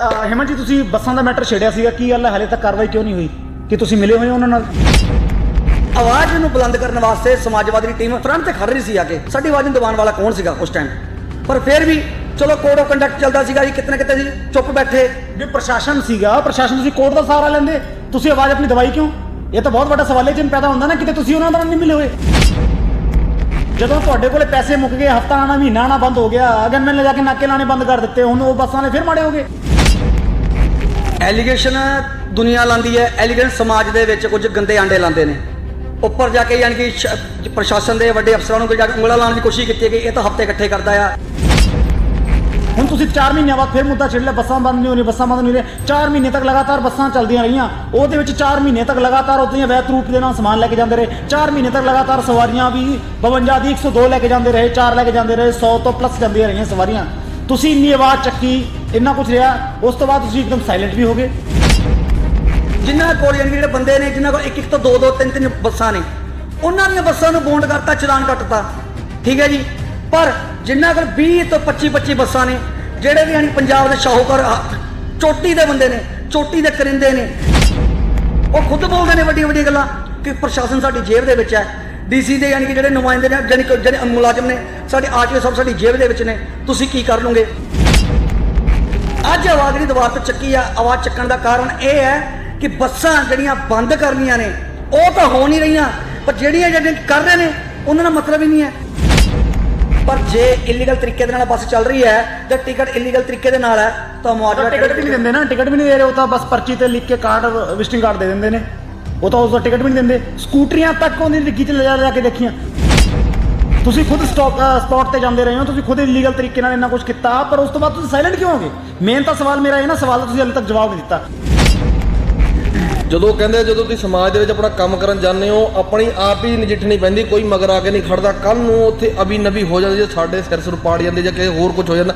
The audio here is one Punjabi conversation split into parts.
ਹਿਮਨ ਜੀ ਤੁਸੀਂ ਬੱਸਾਂ ਦਾ ਮੈਟਰ ਛੇੜਿਆ ਸੀਗਾ। ਕੀ ਗੱਲ ਹੈ? ਹਲੇ ਤੱਕ ਕਾਰਵਾਈ ਕਿਉਂ ਨਹੀਂ ਹੋਈ? ਕਿ ਤੁਸੀਂ ਮਿਲੇ ਹੋਏ ਹੋ ਉਹਨਾਂ ਨਾਲ? ਆਵਾਜ਼ ਨੂੰ ਬੁਲੰਦ ਕਰਨ ਵਾਸਤੇ ਸਮਾਜਵਾਦੀ ਦੀ ਟੀਮ ਫਰੰਟ ਤੇ ਖੜ ਰਹੀ ਸੀ ਆ ਕੇ। ਸਾਡੀ ਆਵਾਜ਼ ਨੂੰ ਦਬਾਉਣ ਵਾਲਾ ਕੌਣ ਸੀਗਾ ਉਸ ਟਾਈਮ ਪਰ ਫਿਰ ਵੀ ਚਲੋ ਕੋਡ ਆਫ ਕੰਡਕਟ ਚੱਲਦਾ ਸੀਗਾ ਜੀ ਕਿਤਨੇ ਕਿਤੇ ਸੀ ਚੁੱਪ ਬੈਠੇ। ਵੀ ਪ੍ਰਸ਼ਾਸਨ ਸੀਗਾ ਪ੍ਰਸ਼ਾਸਨ ਤੁਸੀਂ ਕੋਰਟ ਦਾ ਸਹਾਰਾ ਲੈਂਦੇ। ਤੁਸੀਂ ਆਵਾਜ਼ ਆਪਣੀ ਦਵਾਈ ਕਿਉਂ? ਇਹ ਤਾਂ ਬਹੁਤ ਵੱਡਾ ਸਵਾਲੇ ਚਿੰਨ ਪੈਦਾ ਹੁੰਦਾ ਨਾ ਕਿਤੇ ਤੁਸੀਂ ਉਹਨਾਂ ਨਾਲ ਨਹੀਂ ਮਿਲੇ ਹੋਏ। ਜਦੋਂ ਤੁਹਾਡੇ ਕੋਲੇ ਪੈਸੇ ਮੁੱਕ ਗਏ ਹਫਤਾ ਆਣਾ ਮਹੀਨਾ ਆਣਾ ਬੰਦ ਹੋ ਗਿਆ ਗਨਮੈਨ ਲੈ ਜਾ ਕੇ ਨਾਕੇ ਲਾਣੇ ਬੰਦ ਕਰ ਦਿੱਤੇ ਹੁਣ ਉਹ ਬੱਸਾਂ ਵਾਲੇ ਫਿਰ ਮਾੜੇ ਹੋ ਗਏ। ਐਲੀਗੇਸ਼ਨ ਦੁਨੀਆ ਲਾਂਦੀ ਹੈ ਐਲੀਗੇਸ਼ਨ ਸਮਾਜ ਦੇ ਵਿੱਚ ਕੁਝ ਗੰਦੇ ਆਂਡੇ ਲਾਂਦੇ ਨੇ। ਉੱਪਰ ਜਾ ਕੇ ਯਾਨੀ ਕਿ ਸ਼- ਪ੍ਰਸ਼ਾਸਨ ਦੇ ਵੱਡੇ ਅਫਸਰਾਂ ਨੂੰ ਜਾ ਕੇ ਉਂਗਲਾ ਲਾਉਣ ਦੀ ਕੋਸ਼ਿਸ਼ ਕੀਤੀ ਹੈ ਕਿ ਇਹ ਤਾਂ ਹਫ਼ਤੇ ਇਕੱਠੇ ਕਰਦਾ ਆ। ਹੁਣ ਤੁਸੀਂ 4 ਮਹੀਨਿਆਂ ਬਾਅਦ ਫਿਰ ਮੁੱਦਾ ਛੇੜ ਲਿਆ, ਬੱਸਾਂ ਬੰਦ ਨਹੀਂ ਹੋ ਹੋਣੀ ਬੱਸਾਂ ਬੰਦ ਨਹੀਂ ਰਹੇ 4 ਮਹੀਨੇ ਤੱਕ ਲਗਾਤਾਰ ਬੱਸਾਂ ਚੱਲਦੀਆਂ ਰਹੀਆਂ। ਉਹਦੇ ਵਿੱਚ 4 ਮਹੀਨੇ ਤੱਕ ਲਗਾਤਾਰ ਉਹਦੀਆਂ ਵੈਤ ਰੂਪ ਦੇ ਨਾਲ ਸਮਾਨ ਲੈ ਕੇ ਜਾਂਦੇ ਰਹੇ। 4 ਮਹੀਨੇ ਤੱਕ ਲਗਾਤਾਰ ਸਵਾਰੀਆਂ ਵੀ 52 ਦੀ 102 ਲੈ ਕੇ ਜਾਂਦੇ ਰਹੇ 4 ਲੈ ਕੇ ਜਾਂਦੇ ਰਹੇ 100 ਤੋਂ ਪਲੱਸ ਜਾਂਦੀਆਂ ਰਹੀਆਂ ਸਵਾਰੀਆਂ। ਤੁਸੀਂ ਇੰਨੀ ਆਵਾਜ਼ ਚੱਕੀ ਇੰਨਾ ਕੁਝ ਰਿਹਾ, ਉਸ ਤੋਂ ਬਾਅਦ ਤੁਸੀਂ ਇੱਕਦਮ ਸਾਇਲੈਂਟ ਵੀ ਹੋ ਗਏ। ਜਿਨ੍ਹਾਂ ਕੋਲ ਯਾਨੀ ਕਿ ਜਿਹੜੇ ਬੰਦੇ ਨੇ ਜਿਨ੍ਹਾਂ ਕੋਲ ਇੱਕ ਇੱਕ ਤੋਂ ਦੋ ਦੋ ਤਿੰਨ ਤਿੰਨ ਬੱਸਾਂ ਨੇ, ਉਹਨਾਂ ਦੀਆਂ ਬੱਸਾਂ ਨੂੰ ਬੌਂਡ ਕਰਤਾ, ਚਲਾਨ ਕੱਟਤਾ। ਠੀਕ ਹੈ ਜੀ? ਪਰ ਜਿਨ੍ਹਾਂ ਕੋਲ 20 ਤੋਂ 25 25 ਬੱਸਾਂ ਨੇ, ਜਿਹੜੇ ਵੀ ਯਾਨੀ ਪੰਜਾਬ ਦੇ ਸ਼ਾਹੂਕਾਰ ਚੋਟੀ ਦੇ ਬੰਦੇ ਨੇ, ਚੋਟੀ ਦੇ ਕਰਿੰਦੇ ਨੇ, ਉਹ ਖੁਦ ਬੋਲਦੇ ਨੇ ਵੱਡੀਆਂ ਵੱਡੀਆਂ ਗੱਲਾਂ ਕਿ ਪ੍ਰਸ਼ਾਸਨ ਸਾਡੀ ਜੇਬ ਦੇ ਵਿੱਚ ਹੈ। ਡੀਸੀ ਦੇ ਯਾਨੀ ਕਿ ਜਿਹੜੇ ਨੁਮਾਇੰਦੇ ਨੇ, ਯਾਨੀ ਕਿ ਜਿਹੜੇ ਮੁਲਾਜ਼ਮ ਨੇ, ਸਾਡੇ ਆਰਟੀਓ ਸਭ ਸਾਡੀ ਜੇਬ ਦੇ ਵਿੱਚ ਨੇ। ਤੁਸੀਂ ਕੀ ਕਰ ਲਓਗੇ? ਅੱਜ ਆਵਾਜ਼ ਜਿਹੜੀ ਦੁਬਾਰਾ ਤੋਂ ਚੱਕੀ ਆ, ਆਵਾਜ਼ ਚੱਕਣ ਦਾ ਕਾਰਨ ਇਹ ਹੈ ਕਿ ਬੱਸਾਂ ਜਿਹੜੀਆਂ ਬੰਦ ਕਰਨੀਆਂ ਨੇ, ਉਹ ਤਾਂ ਹੋ ਨਹੀਂ ਰਹੀਆਂ, ਪਰ ਜਿਹੜੀਆਂ ਜਿਹੜੀਆਂ ਕਰ ਰਹੇ ਨੇ, ਉਹਨਾਂ ਦਾ ਮਤਲਬ ਹੀ ਨਹੀਂ ਹੈ। ਪਰ ਜੇ ਇਲੀਗਲ ਤਰੀਕੇ ਦੇ ਨਾਲ ਬੱਸ ਚੱਲ ਰਹੀ ਹੈ ਤੇ ਟਿਕਟ ਇਲੀਗਲ ਤਰੀਕੇ ਦੇ ਨਾਲ ਹੈ, ਤਾਂ ਮੁਆਵਜ਼ਾ ਟਿਕਟ ਵੀ ਨਹੀਂ ਦਿੰਦੇ ਨਾ, ਟਿਕਟ ਵੀ ਨਹੀਂ ਦੇ ਰਹੇ, ਉਹ ਤਾਂ ਬਸ ਪਰਚੀ ਤੇ ਲਿਖ ਕੇ ਕਾਰਡ, ਵਿਜ਼ਿਟਿੰਗ ਕਾਰਡ ਦੇ ਦਿੰਦੇ ਨੇ। ਉਹ ਤਾਂ ਉਸ ਦਾ ਟਿਕਟ ਵੀ ਨਹੀਂ ਦਿੰਦੇ। ਸਕੂਟਰੀਆਂ ਤੱਕ ਉਹਦੀ ਡਿੱਗੀ 'ਚ ਲਿਜਾ ਲਿਆ ਕੇ ਦੇਖੀਆਂ। ਤੁਸੀਂ ਖੁਦ ਸਟਾਪ ਸਪੌਟ ਤੇ ਜਾਂਦੇ ਰਹੇ ਹੋ ਤੁਸੀਂ ਖੁਦ ਇਲੀਗਲ ਤਰੀਕੇ ਨਾਲ ਇੰਨਾ ਕੁਝ ਕੀਤਾ ਪਰ ਉਸ ਤੋਂ ਬਾਅਦ ਤੁਸੀਂ ਸਾਇਲੈਂਟ ਕਿਉਂ ਹੋ ਗਏ? ਮੇਨ ਤਾਂ ਸਵਾਲ ਮੇਰਾ ਇਹ ਨਾ ਸਵਾਲ ਦਾ ਤੁਸੀਂ ਹਾਲੇ ਤੱਕ ਜਵਾਬ ਨਹੀਂ ਦਿੱਤਾ। ਜਦੋਂ ਕਹਿੰਦੇ ਜਦੋਂ ਤੁਸੀਂ ਸਮਾਜ ਦੇ ਵਿੱਚ ਆਪਣਾ ਕੰਮ ਕਰਨ ਜਾਂਦੇ ਹੋ ਆਪਣੀ ਆਪ ਹੀ ਨਜਿੱਠਣੀ ਪੈਂਦੀ ਕੋਈ ਮਗਰ ਆ ਕੇ ਨਹੀਂ ਖੜਦਾ ਕੱਲ ਨੂੰ ਉੱਥੇ ਅਬੀ ਨਬੀ ਹੋ ਜਾਂਦੀ ਜੇ ਸਾਡੇ ਸਿਰ ਸੁਰ ਪਾੜ ਜਾਂਦੇ ਜਾਂ ਕਿਸੇ ਹੋਰ ਕੁਝ ਹੋ ਜਾਂਦਾ